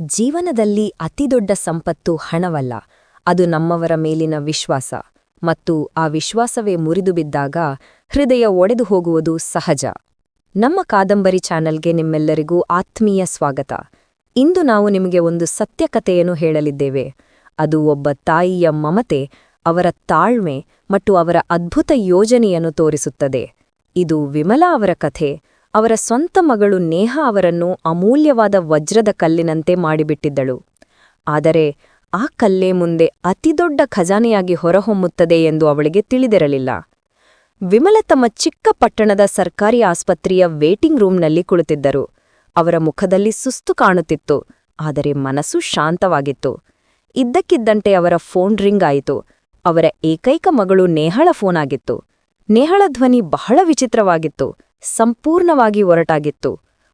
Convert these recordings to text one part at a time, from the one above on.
ಜೀವನದಲ್ಲಿ ಅತಿದೊಡ್ಡ ಸಂಪತ್ತು ಹಣವಲ್ಲ, ಅದು ನಮ್ಮವರ ಮೇಲಿನ ವಿಶ್ವಾಸ ಮತ್ತು ಆ ವಿಶ್ವಾಸವೇ ಮುರಿದು ಬಿದ್ದಾಗ ಹೃದಯ ಒಡೆದು ಹೋಗುವುದು ಸಹಜ. ನಮ್ಮ ಕಾದಂಬರಿ ಚಾನೆಲ್ಗೆ ನಿಮ್ಮೆಲ್ಲರಿಗೂ ಆತ್ಮೀಯ ಸ್ವಾಗತ. ಇಂದು ನಾವು ನಿಮಗೆ ಒಂದು ಸತ್ಯಕಥೆಯನ್ನು ಹೇಳಲಿದ್ದೇವೆ. ಅದು ಒಬ್ಬ ತಾಯಿಯ ಮಮತೆ, ಅವರ ತಾಳ್ಮೆ ಮತ್ತು ಅವರ ಅದ್ಭುತ ಯೋಜನೆಯನ್ನು ತೋರಿಸುತ್ತದೆ. ಇದು ವಿಮಲಾ ಅವರ ಕಥೆ ಅವರ ಸ್ವಂತ ಮಗಳು ನೇಹ ಅವರನ್ನು ಅಮೂಲ್ಯವಾದ ವಜ್ರದ ಕಲ್ಲಿನಂತೆ ಮಾಡಿಬಿಟ್ಟಿದ್ದಳು. ಆದರೆ ಆ ಕಲ್ಲೇ ಮುಂದೆ ಅತಿದೊಡ್ಡ ಖಜಾನೆಯಾಗಿ ಹೊರಹೊಮ್ಮುತ್ತದೆ ಎಂದು ಅವಳಿಗೆ ತಿಳಿದಿರಲಿಲ್ಲ. ವಿಮಲ ತಮ್ಮ ಚಿಕ್ಕ ಪಟ್ಟಣದ ಸರ್ಕಾರಿ ಆಸ್ಪತ್ರೆಯ ವೇಟಿಂಗ್ ರೂಮ್ನಲ್ಲಿ ಕುಳಿತಿದ್ದರು. ಅವರ ಮುಖದಲ್ಲಿ ಸುಸ್ತು ಕಾಣುತ್ತಿತ್ತು, ಆದರೆ ಮನಸ್ಸು ಶಾಂತವಾಗಿತ್ತು. ಇದ್ದಕ್ಕಿದ್ದಂತೆ ಅವರ ಫೋನ್ ರಿಂಗ್ ಆಯಿತು. ಅವರ ಏಕೈಕ ಮಗಳು ನೇಹಳ ಫೋನ್ ಆಗಿತ್ತು. ನೇಹಳ ಧ್ವನಿ ಬಹಳ ವಿಚಿತ್ರವಾಗಿತ್ತು. ಸಂಪೂರ್ಣವಾಗಿ ಒರಟಾಗಿತ್ತು.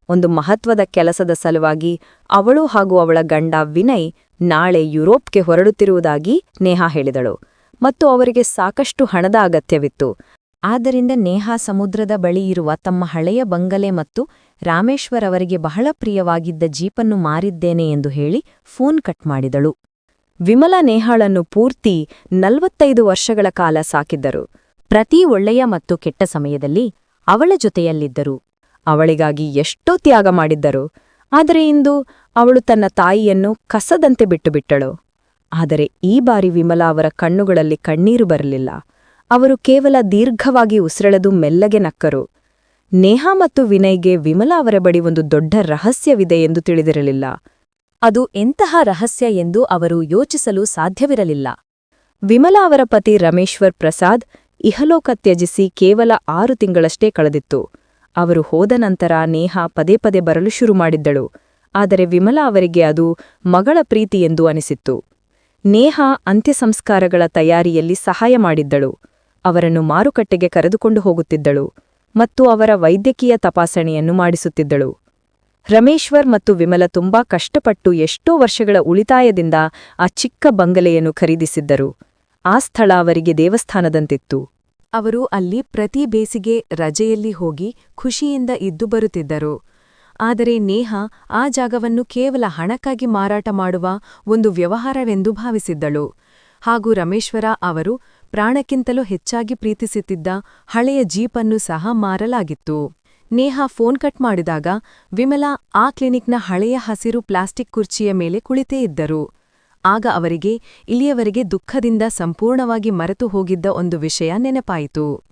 ಒಂದು ಮಹತ್ವದ ಕೆಲಸದ ಸಲುವಾಗಿ ಅವಳು ಹಾಗೂ ಅವಳ ಗಂಡ ವಿನಯ್ ನಾಳೆ ಯುರೋಪ್ಗೆ ಹೊರಡುತ್ತಿರುವುದಾಗಿ ನೇಹಾ ಹೇಳಿದಳು. ಮತ್ತು ಅವರಿಗೆ ಸಾಕಷ್ಟು ಹಣದ ಅಗತ್ಯವಿತ್ತು. ಆದ್ದರಿಂದ ನೇಹಾ ಸಮುದ್ರದ ಬಳಿ ಇರುವ ತಮ್ಮ ಹಳೆಯ ಬಂಗಲೆ ಮತ್ತು ರಾಮೇಶ್ವರ್ ಅವರಿಗೆ ಬಹಳ ಪ್ರಿಯವಾಗಿದ್ದ ಜೀಪನ್ನು ಮಾರಿದ್ದೇನೆ ಎಂದು ಹೇಳಿ ಫೋನ್ ಕಟ್ ಮಾಡಿದಳು. ವಿಮಲಾ ನೇಹಾಳನ್ನು ಪೂರ್ತಿ ನಲವತ್ತೈದು ವರ್ಷಗಳ ಕಾಲ ಸಾಕಿದ್ದರು. ಪ್ರತಿ ಒಳ್ಳೆಯ ಮತ್ತು ಕೆಟ್ಟ ಸಮಯದಲ್ಲಿ ಅವಳ ಜೊತೆಯಲ್ಲಿದ್ದರು. ಅವಳಿಗಾಗಿ ಎಷ್ಟೋ ತ್ಯಾಗ ಮಾಡಿದ್ದರು. ಆದರೆ ಇಂದು ಅವಳು ತನ್ನ ತಾಯಿಯನ್ನು ಕಸದಂತೆ ಬಿಟ್ಟುಬಿಟ್ಟಳು. ಆದರೆ ಈ ಬಾರಿ ವಿಮಲಾ ಅವರ ಕಣ್ಣುಗಳಲ್ಲಿ ಕಣ್ಣೀರು ಬರಲಿಲ್ಲ. ಅವರು ಕೇವಲ ದೀರ್ಘವಾಗಿ ಉಸಿರೆಳೆದು ಮೆಲ್ಲಗೆ ನಕ್ಕರು. ನೇಹಾ ಮತ್ತು ವಿನಯ್ಗೆ ವಿಮಲಾ ಅವರ ಬಳಿ ಒಂದು ದೊಡ್ಡ ರಹಸ್ಯವಿದೆ ಎಂದು ತಿಳಿದಿರಲಿಲ್ಲ. ಅದು ಎಂತಹ ರಹಸ್ಯ ಎಂದು ಅವರು ಯೋಚಿಸಲು ಸಾಧ್ಯವಿರಲಿಲ್ಲ. ವಿಮಲಾ ಅವರ ಪತಿ ರಮೇಶ್ವರ್ ಪ್ರಸಾದ್ ಇಹಲೋಕ ತ್ಯಜಿಸಿ ಕೇವಲ ಆರು ತಿಂಗಳಷ್ಟೇ ಕಳೆದಿತ್ತು. ಅವರು ಹೋದ ನಂತರ ನೇಹ ಪದೇ ಪದೇ ಬರಲು ಶುರು ಮಾಡಿದ್ದಳು. ಆದರೆ ವಿಮಲಾ ಅವರಿಗೆ ಅದು ಮಗಳ ಪ್ರೀತಿ ಎಂದು ಅನಿಸಿತ್ತು. ನೇಹಾ ಅಂತ್ಯಸಂಸ್ಕಾರಗಳ ತಯಾರಿಯಲ್ಲಿ ಸಹಾಯ ಮಾಡಿದ್ದಳು. ಅವರನ್ನು ಮಾರುಕಟ್ಟೆಗೆ ಕರೆದುಕೊಂಡು ಹೋಗುತ್ತಿದ್ದಳು ಮತ್ತು ಅವರ ವೈದ್ಯಕೀಯ ತಪಾಸಣೆಯನ್ನು ಮಾಡಿಸುತ್ತಿದ್ದಳು. ರಮೇಶ್ವರ್ ಮತ್ತು ವಿಮಲ ತುಂಬಾ ಕಷ್ಟಪಟ್ಟು ಎಷ್ಟೋ ವರ್ಷಗಳ ಉಳಿತಾಯದಿಂದ ಆ ಚಿಕ್ಕ ಬಂಗಲೆಯನ್ನು ಖರೀದಿಸಿದ್ದರು. ಆ ಸ್ಥಳ ಅವರಿಗೆ ದೇವಸ್ಥಾನದಂತಿತ್ತು. ಅವರು ಅಲ್ಲಿ ಪ್ರತಿ ಬೇಸಿಗೆ ರಜೆಯಲ್ಲಿ ಹೋಗಿ ಖುಷಿಯಿಂದ ಇದ್ದು ಬರುತ್ತಿದ್ದರು. ಆದರೆ ನೇಹ ಆ ಜಾಗವನ್ನು ಕೇವಲ ಹಣಕ್ಕಾಗಿ ಮಾರಾಟ ಮಾಡುವ ಒಂದು ವ್ಯವಹಾರವೆಂದು ಭಾವಿಸಿದ್ದಳು. ಹಾಗೂ ರಮೇಶ್ವರ ಅವರು ಪ್ರಾಣಕ್ಕಿಂತಲೂ ಹೆಚ್ಚಾಗಿ ಪ್ರೀತಿಸುತ್ತಿದ್ದ ಹಳೆಯ ಜೀಪನ್ನು ಸಹ ಮಾರಲಾಗಿತ್ತು. ನೇಹ ಫೋನ್ ಕಟ್ ಮಾಡಿದಾಗ ವಿಮಲಾ ಆ ಕ್ಲಿನಿಕ್ನ ಹಳೆಯ ಹಸಿರು ಪ್ಲಾಸ್ಟಿಕ್ ಕುರ್ಚಿಯ ಮೇಲೆ ಕುಳಿತೇ ಇದ್ದರು. ಆಗ ಅವರಿಗೆ, ಇಲ್ಲಿಯವರೆಗೆ ದುಃಖದಿಂದ ಸಂಪೂರ್ಣವಾಗಿ ಮರೆತು ಹೋಗಿದ್ದ ಒಂದು ವಿಷಯ ನೆನಪಾಯಿತು.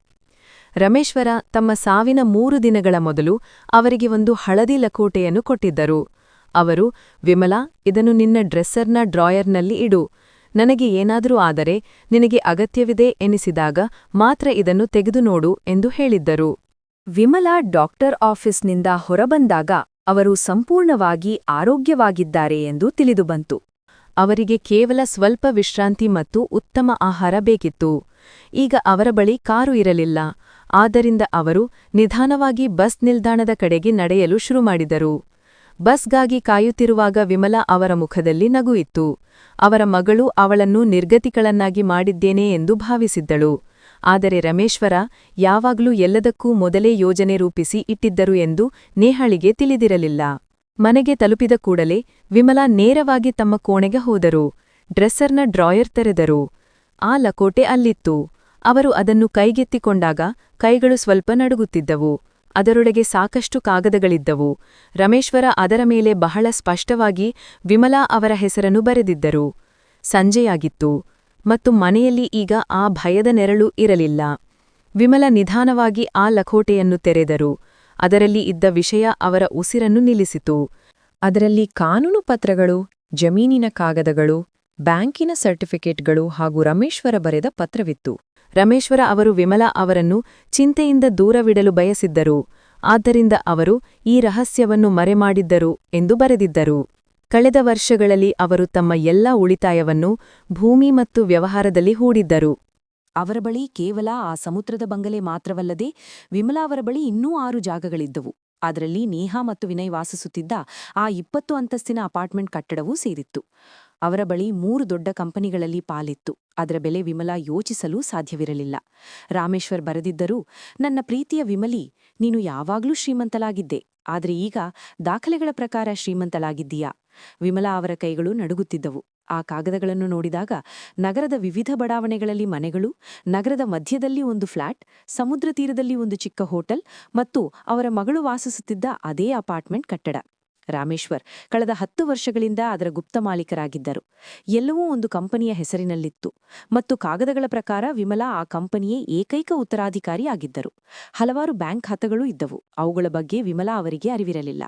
ರಮೇಶ್ವರ ತಮ್ಮ ಸಾವಿನ ಮೂರು ದಿನಗಳ ಮೊದಲು ಅವರಿಗೆ ಒಂದು ಹಳದಿ ಲಕೋಟೆಯನ್ನು ಕೊಟ್ಟಿದ್ದರು. ಅವರು, ವಿಮಲಾ, ಇದನ್ನು ನಿನ್ನ ಡ್ರೆಸ್ಸರ್ನ ಡ್ರಾಯರ್ನಲ್ಲಿ ಇಡು. ನನಗೆ ಏನಾದರೂ ಆದರೆ ನಿನಗೆ ಅಗತ್ಯವಿದೆ ಎನಿಸಿದಾಗ ಮಾತ್ರ ಇದನ್ನು ತೆಗೆದು ನೋಡು ಎಂದು ಹೇಳಿದ್ದರು. ವಿಮಲಾ ಡಾಕ್ಟರ್ ಆಫೀಸ್ನಿಂದ ಹೊರಬಂದಾಗ ಅವರು ಸಂಪೂರ್ಣವಾಗಿ ಆರೋಗ್ಯವಾಗಿದ್ದಾರೆ ಎಂದು ತಿಳಿದುಬಂತು. ಅವರಿಗೆ ಕೇವಲ ಸ್ವಲ್ಪ ವಿಶ್ರಾಂತಿ ಮತ್ತು ಉತ್ತಮ ಆಹಾರ ಬೇಕಿತ್ತು. ಈಗ ಅವರ ಬಳಿ ಕಾರು ಇರಲಿಲ್ಲ. ಆದ್ದರಿಂದ ಅವರು ನಿಧಾನವಾಗಿ ಬಸ್ ನಿಲ್ದಾಣದ ಕಡೆಗೆ ನಡೆಯಲು ಶುರು ಮಾಡಿದರು. ಬಸ್ಗಾಗಿ ಕಾಯುತ್ತಿರುವಾಗ ವಿಮಲಾ ಅವರ ಮುಖದಲ್ಲಿ ನಗು ಇತ್ತು. ಅವರ ಮಗಳು ಅವಳನ್ನು ನಿರ್ಗತಿಗಳನ್ನಾಗಿ ಮಾಡಿದ್ದೇನೆ ಎಂದು ಭಾವಿಸಿದ್ದಳು. ಆದರೆ ರಮೇಶ್ವರ ಯಾವಾಗಲೂ ಎಲ್ಲದಕ್ಕೂ ಮೊದಲೇ ಯೋಜನೆ ರೂಪಿಸಿ ಇಟ್ಟಿದ್ದರು ಎಂದು ನೇಹಳಿಗೆ ತಿಳಿದಿರಲಿಲ್ಲ. ಮನೆಗೆ ತಲುಪಿದ ಕೂಡಲೇ ವಿಮಲಾ ನೇರವಾಗಿ ತಮ್ಮ ಕೋಣೆಗೆ ಹೋದರು. ಡ್ರೆಸ್ಸರ್ನ ಡ್ರಾಯರ್ ತೆರೆದರು. ಆ ಲಕೋಟೆ ಅಲ್ಲಿತ್ತು. ಅವರು ಅದನ್ನು ಕೈಗೆತ್ತಿಕೊಂಡಾಗ ಕೈಗಳು ಸ್ವಲ್ಪ ನಡುಗುತ್ತಿದ್ದವು. ಅದರೊಳಗೆ ಸಾಕಷ್ಟು ಕಾಗದಗಳಿದ್ದವು. ರಮೇಶ್ವರ ಅದರ ಮೇಲೆ ಬಹಳ ಸ್ಪಷ್ಟವಾಗಿ ವಿಮಲಾ ಅವರ ಹೆಸರನ್ನು ಬರೆದಿದ್ದರು. ಸಂಜೆಯಾಗಿತ್ತು. ಮತ್ತು ಮನೆಯಲ್ಲಿ ಈಗ ಆ ಭಯದ ನೆರಳು ಇರಲಿಲ್ಲ. ವಿಮಲ ನಿಧಾನವಾಗಿ ಆ ಲಕೋಟೆಯನ್ನು ತೆರೆದರು. ಅದರಲ್ಲಿ ಇದ್ದ ವಿಷಯ ಅವರ ಉಸಿರನ್ನು ನಿಲ್ಲಿಸಿತು. ಅದರಲ್ಲಿ ಕಾನೂನು ಪತ್ರಗಳು, ಜಮೀನಿನ ಕಾಗದಗಳು, ಬ್ಯಾಂಕಿನ ಸರ್ಟಿಫಿಕೇಟ್ಗಳು ಹಾಗೂ ರಮೇಶ್ವರ ಬರೆದ ಪತ್ರವಿತ್ತು. ರಮೇಶ್ವರ ಅವರು ವಿಮಲಾ ಅವರನ್ನು ಚಿಂತೆಯಿಂದ ದೂರವಿಡಲು ಬಯಸಿದ್ದರು. ಆದ್ದರಿಂದ ಅವರು ಈ ರಹಸ್ಯವನ್ನು ಮರೆಮಾಡಿದ್ದರು ಎಂದು ಬರೆದಿದ್ದರು. ಕಳೆದ ವರ್ಷಗಳಲ್ಲಿ ಅವರು ತಮ್ಮ ಎಲ್ಲಾ ಉಳಿತಾಯವನ್ನು ಭೂಮಿ ಮತ್ತು ವ್ಯವಹಾರದಲ್ಲಿ ಹೂಡಿದ್ದರು. ಅವರ ಬಳಿ ಕೇವಲ ಆ ಸಮುದ್ರದ ಬಂಗಲೆ ಮಾತ್ರವಲ್ಲದೆ ವಿಮಲಾ ಅವರ ಬಳಿ ಇನ್ನೂ ಆರು ಜಾಗಗಳಿದ್ದವು. ಅದರಲ್ಲಿ ನೇಹಾ ಮತ್ತು ವಿನಯ್ ವಾಸಿಸುತ್ತಿದ್ದ ಆ ಇಪ್ಪತ್ತು ಅಂತಸ್ತಿನ ಅಪಾರ್ಟ್ಮೆಂಟ್ ಕಟ್ಟಡವೂ ಸೇರಿತ್ತು. ಅವರ ಬಳಿ ಮೂರು ದೊಡ್ಡ ಕಂಪನಿಗಳಲ್ಲಿ ಪಾಲಿತ್ತು. ಅದರ ಬೆಲೆ ವಿಮಲಾ ಯೋಚಿಸಲೂ ಸಾಧ್ಯವಿರಲಿಲ್ಲ. ರಾಮೇಶ್ವರ್ ಬರೆದಿದ್ದರೂ, ನನ್ನ ಪ್ರೀತಿಯ ವಿಮಲಿ, ನೀನು ಯಾವಾಗ್ಲೂ ಶ್ರೀಮಂತಲಾಗಿದ್ದೆ ಆದರೆ ಈಗ ದಾಖಲೆಗಳ ಪ್ರಕಾರ ಶ್ರೀಮಂತಲಾಗಿದ್ದೀಯಾ ವಿಮಲಾ ಅವರ ಕೈಗಳು ನಡುಗುತ್ತಿದ್ದವು. ಆ ಕಾಗದಗಳನ್ನು ನೋಡಿದಾಗ ನಗರದ ವಿವಿಧ ಬಡಾವಣೆಗಳಲ್ಲಿ ಮನೆಗಳು, ನಗರದ ಮಧ್ಯದಲ್ಲಿ ಒಂದು ಫ್ಲಾಟ್, ಸಮುದ್ರ ತೀರದಲ್ಲಿ ಒಂದು ಚಿಕ್ಕ ಹೋಟೆಲ್ ಮತ್ತು ಅವರ ಮಗಳು ವಾಸಿಸುತ್ತಿದ್ದ ಅದೇ ಅಪಾರ್ಟ್ಮೆಂಟ್ ಕಟ್ಟಡ. ರಾಮೇಶ್ವರ್ ಕಳೆದ ಹತ್ತು ವರ್ಷಗಳಿಂದ ಅದರ ಗುಪ್ತ ಮಾಲೀಕರಾಗಿದ್ದರು. ಎಲ್ಲವೂ ಒಂದು ಕಂಪನಿಯ ಹೆಸರಿನಲ್ಲಿತ್ತು ಮತ್ತು ಕಾಗದಗಳ ಪ್ರಕಾರ ವಿಮಲಾ ಆ ಕಂಪನಿಯೇ ಏಕೈಕ ಉತ್ತರಾಧಿಕಾರಿ ಆಗಿದ್ದರು. ಹಲವಾರು ಬ್ಯಾಂಕ್ ಖಾತೆಗಳು ಇದ್ದವು. ಅವುಗಳ ಬಗ್ಗೆ ವಿಮಲಾ ಅವರಿಗೆ ಅರಿವಿರಲಿಲ್ಲ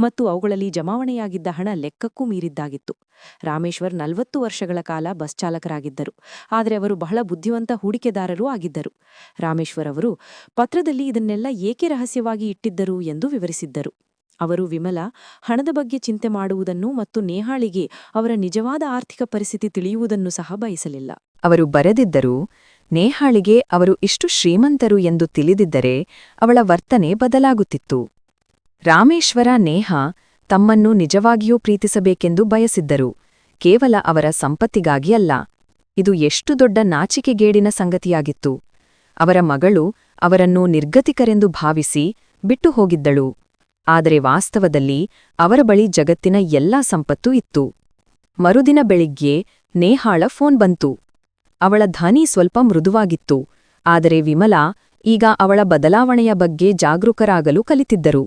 ಮತ್ತು ಅವುಗಳಲ್ಲಿ ಜಮಾವಣೆಯಾಗಿದ್ದ ಹಣ ಲೆಕ್ಕಕ್ಕೂ ಮೀರಿದ್ದಾಗಿತ್ತು. ರಾಮೇಶ್ವರ್ ನಲವತ್ತು ವರ್ಷಗಳ ಕಾಲ ಬಸ್ ಚಾಲಕರಾಗಿದ್ದರು. ಆದರೆ ಅವರು ಬಹಳ ಬುದ್ಧಿವಂತ ಹೂಡಿಕೆದಾರರೂ ಆಗಿದ್ದರು. ರಾಮೇಶ್ವರ್ ಅವರು ಪತ್ರದಲ್ಲಿ ಇದನ್ನೆಲ್ಲ ಏಕೆ ರಹಸ್ಯವಾಗಿ ಇಟ್ಟಿದ್ದರು ಎಂದು ವಿವರಿಸಿದ್ದರು. ಅವರು ವಿಮಲ, ಹಣದ ಬಗ್ಗೆ ಚಿಂತೆ ಮಾಡುವುದನ್ನು ಮತ್ತು ನೇಹಾಳಿಗೆ ಅವರ ನಿಜವಾದ ಆರ್ಥಿಕ ಪರಿಸ್ಥಿತಿ ತಿಳಿಯುವುದನ್ನು ಸಹ ಬಯಸಲಿಲ್ಲ. ಅವರು ಬರೆದಿದ್ದರು ನೇಹಾಳಿಗೆ ಅವರು ಇಷ್ಟು ಶ್ರೀಮಂತರು ಎಂದು ತಿಳಿದಿದ್ದರೆ ಅವಳ ವರ್ತನೆ ಬದಲಾಗುತ್ತಿತ್ತು. ರಾಮೇಶ್ವರ, ನೇಹ ತಮ್ಮನ್ನು ನಿಜವಾಗಿಯೂ ಪ್ರೀತಿಸಬೇಕೆಂದು ಬಯಸಿದ್ದರು, ಕೇವಲ ಅವರ ಸಂಪತ್ತಿಗಾಗಿ ಅಲ್ಲ, ಇದು ಎಷ್ಟು ದೊಡ್ಡ ನಾಚಿಕೆಗೇಡಿನ ಸಂಗತಿಯಾಗಿತ್ತು. ಅವರ ಮಗಳು ಅವರನ್ನು ನಿರ್ಗತಿಕರೆಂದು ಭಾವಿಸಿ ಬಿಟ್ಟು ಹೋಗಿದ್ದಳು. ಆದರೆ ವಾಸ್ತವದಲ್ಲಿ ಅವರ ಬಳಿ ಜಗತ್ತಿನ ಎಲ್ಲಾ ಸಂಪತ್ತು ಇತ್ತು. ಮರುದಿನ ಬೆಳಿಗ್ಗೆ ನೇಹಾಳ ಫೋನ್ ಬಂತು. ಅವಳ ಧ್ವನಿ ಸ್ವಲ್ಪ ಮೃದುವಾಗಿತ್ತು. ಆದರೆ ವಿಮಲಾ ಈಗ ಅವಳ ಬದಲಾವಣೆಯ ಬಗ್ಗೆ ಜಾಗರೂಕರಾಗಲು ಕಲಿತಿದ್ದರು.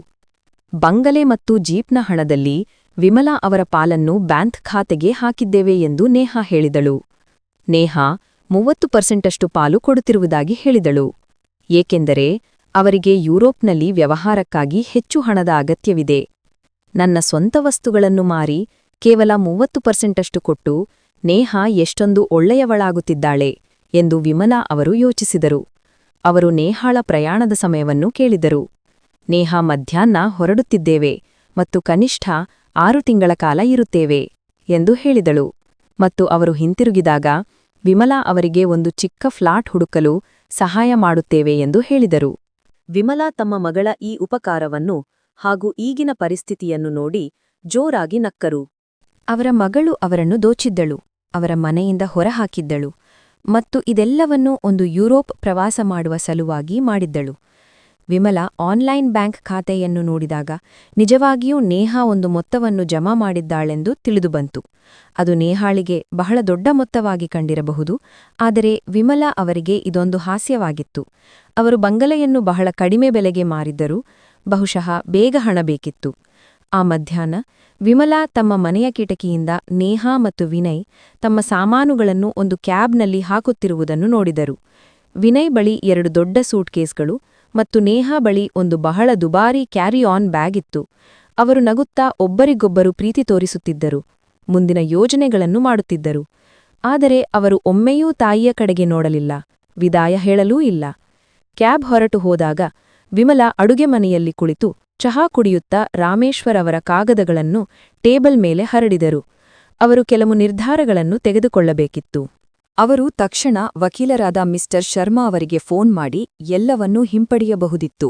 ಬಂಗಲೆ ಮತ್ತು ಜೀಪ್ನ ಹಣದಲ್ಲಿ ವಿಮಲಾ ಅವರ ಪಾಲನ್ನು ಬ್ಯಾಂಕ್ ಖಾತೆಗೆ ಹಾಕಿದ್ದೇವೆ ಎಂದು ನೇಹಾ ಹೇಳಿದಳು. ನೇಹಾ ಮೂವತ್ತು ಪರ್ಸೆಂಟಷ್ಟು ಪಾಲು ಕೊಡುತ್ತಿರುವುದಾಗಿ ಹೇಳಿದಳು. ಏಕೆಂದರೆ ಅವರಿಗೆ ಯುರೋಪ್ನಲ್ಲಿ ವ್ಯವಹಾರಕ್ಕಾಗಿ ಹೆಚ್ಚು ಹಣದ ಅಗತ್ಯವಿದೆ. ನನ್ನ ಸ್ವಂತ ವಸ್ತುಗಳನ್ನು ಮಾರಿ ಕೇವಲ ಮೂವತ್ತು ಪರ್ಸೆಂಟಷ್ಟು ಕೊಟ್ಟು ನೇಹಾ ಎಷ್ಟೊಂದು ಒಳ್ಳೆಯವಳಾಗುತ್ತಿದ್ದಾಳೆ ಎಂದು ವಿಮಲಾ ಅವರು ಯೋಚಿಸಿದರು. ಅವರು ನೇಹಾಳ ಪ್ರಯಾಣದ ಸಮಯವನ್ನು ಕೇಳಿದರು. ನೇಹಾ ಮಧ್ಯಾಹ್ನ ಹೊರಡುತ್ತಿದ್ದೇವೆ ಮತ್ತು ಕನಿಷ್ಠ ಆರು ತಿಂಗಳ ಕಾಲ ಇರುತ್ತೇವೆ ಎಂದು ಹೇಳಿದಳು. ಮತ್ತು ಅವರು ಹಿಂತಿರುಗಿದಾಗ ವಿಮಲಾ ಅವರಿಗೆ ಒಂದು ಚಿಕ್ಕ ಫ್ಲಾಟ್ ಹುಡುಕಲು ಸಹಾಯ ಮಾಡುತ್ತೇವೆ ಎಂದು ಹೇಳಿದರು. ವಿಮಲಾ ತಮ್ಮ ಮಗಳ ಈ ಉಪಕಾರವನ್ನು ಹಾಗೂ ಈಗಿನ ಪರಿಸ್ಥಿತಿಯನ್ನು ನೋಡಿ ಜೋರಾಗಿ ನಕ್ಕರು. ಅವರ ಮಗಳು ಅವರನ್ನು ದೋಚಿದ್ದಳು, ಅವರ ಮನೆಯಿಂದ ಹೊರಹಾಕಿದ್ದಳು ಮತ್ತು ಇದೆಲ್ಲವನ್ನೂ ಒಂದು ಯುರೋಪ್ ಪ್ರವಾಸ ಮಾಡುವ ಸಲುವಾಗಿ ಮಾಡಿದ್ದಳು. ವಿಮಲಾ ಆನ್ಲೈನ್ ಬ್ಯಾಂಕ್ ಖಾತೆಯನ್ನು ನೋಡಿದಾಗ, ನಿಜವಾಗಿಯೂ ನೇಹಾ ಒಂದು ಮೊತ್ತವನ್ನು ಜಮಾ ಮಾಡಿದ್ದಾಳೆಂದು ತಿಳಿದುಬಂತು. ಅದು ನೇಹಾಳಿಗೆ ಬಹಳ ದೊಡ್ಡ ಮೊತ್ತವಾಗಿ ಕಂಡಿರಬಹುದು, ಆದರೆ ವಿಮಲಾ ಅವರಿಗೆ ಇದೊಂದು ಹಾಸ್ಯವಾಗಿತ್ತು. ಅವರು ಬಂಗಲೆಯನ್ನು ಬಹಳ ಕಡಿಮೆ ಬೆಲೆಗೆ ಮಾರಿದ್ದರು, ಬಹುಶಃ ಬೇಗ ಹಣ ಬೇಕಿತ್ತು. ಆ ಮಧ್ಯಾಹ್ನ, ವಿಮಲಾ ತಮ್ಮ ಮನೆಯ ಕಿಟಕಿಯಿಂದ ನೇಹಾ ಮತ್ತು ವಿನಯ್ ತಮ್ಮ ಸಾಮಾನುಗಳನ್ನು ಒಂದು ಕ್ಯಾಬ್ನಲ್ಲಿ ಹಾಕುತ್ತಿರುವುದನ್ನು ನೋಡಿದರು. ವಿನಯ್ ಬಳಿ ಎರಡು ದೊಡ್ಡ ಸೂಟ್ಕೇಸ್ಗಳು ಮತ್ತು ನೇಹಾ ಬಳಿ ಒಂದು ಬಹಳ ದುಬಾರಿ ಕ್ಯಾರಿ ಆನ್ ಬ್ಯಾಗ್ ಇತ್ತು. ಅವರು ನಗುತ್ತಾ ಒಬ್ಬರಿಗೊಬ್ಬರು ಪ್ರೀತಿ ತೋರಿಸುತ್ತಿದ್ದರು. ಮುಂದಿನ ಯೋಜನೆಗಳನ್ನು ಮಾಡುತ್ತಿದ್ದರು. ಆದರೆ ಅವರು ಒಮ್ಮೆಯೂ ತಾಯಿಯ ಕಡೆಗೆ ನೋಡಲಿಲ್ಲ. ವಿದಾಯ ಹೇಳಲೂ ಇಲ್ಲ. ಕ್ಯಾಬ್ ಹೊರಟು ಹೋದಾಗ ವಿಮಲಾ ಅಡುಗೆ ಮನೆಯಲ್ಲಿ ಕುಳಿತು ಚಹಾ ಕುಡಿಯುತ್ತಾ ರಾಮೇಶ್ವರ್ ಅವರ ಕಾಗದಗಳನ್ನು ಟೇಬಲ್ ಮೇಲೆ ಹರಡಿದರು. ಅವರು ಕೆಲವು ನಿರ್ಧಾರಗಳನ್ನು ತೆಗೆದುಕೊಳ್ಳಬೇಕಿತ್ತು. ಅವರು ತಕ್ಷಣ ವಕೀಲರಾದ ಮಿಸ್ಟರ್ ಶರ್ಮಾ ಅವರಿಗೆ ಫೋನ್ ಮಾಡಿ ಎಲ್ಲವನ್ನೂ ಹಿಂಪಡೆಯಬಹುದಿತ್ತು.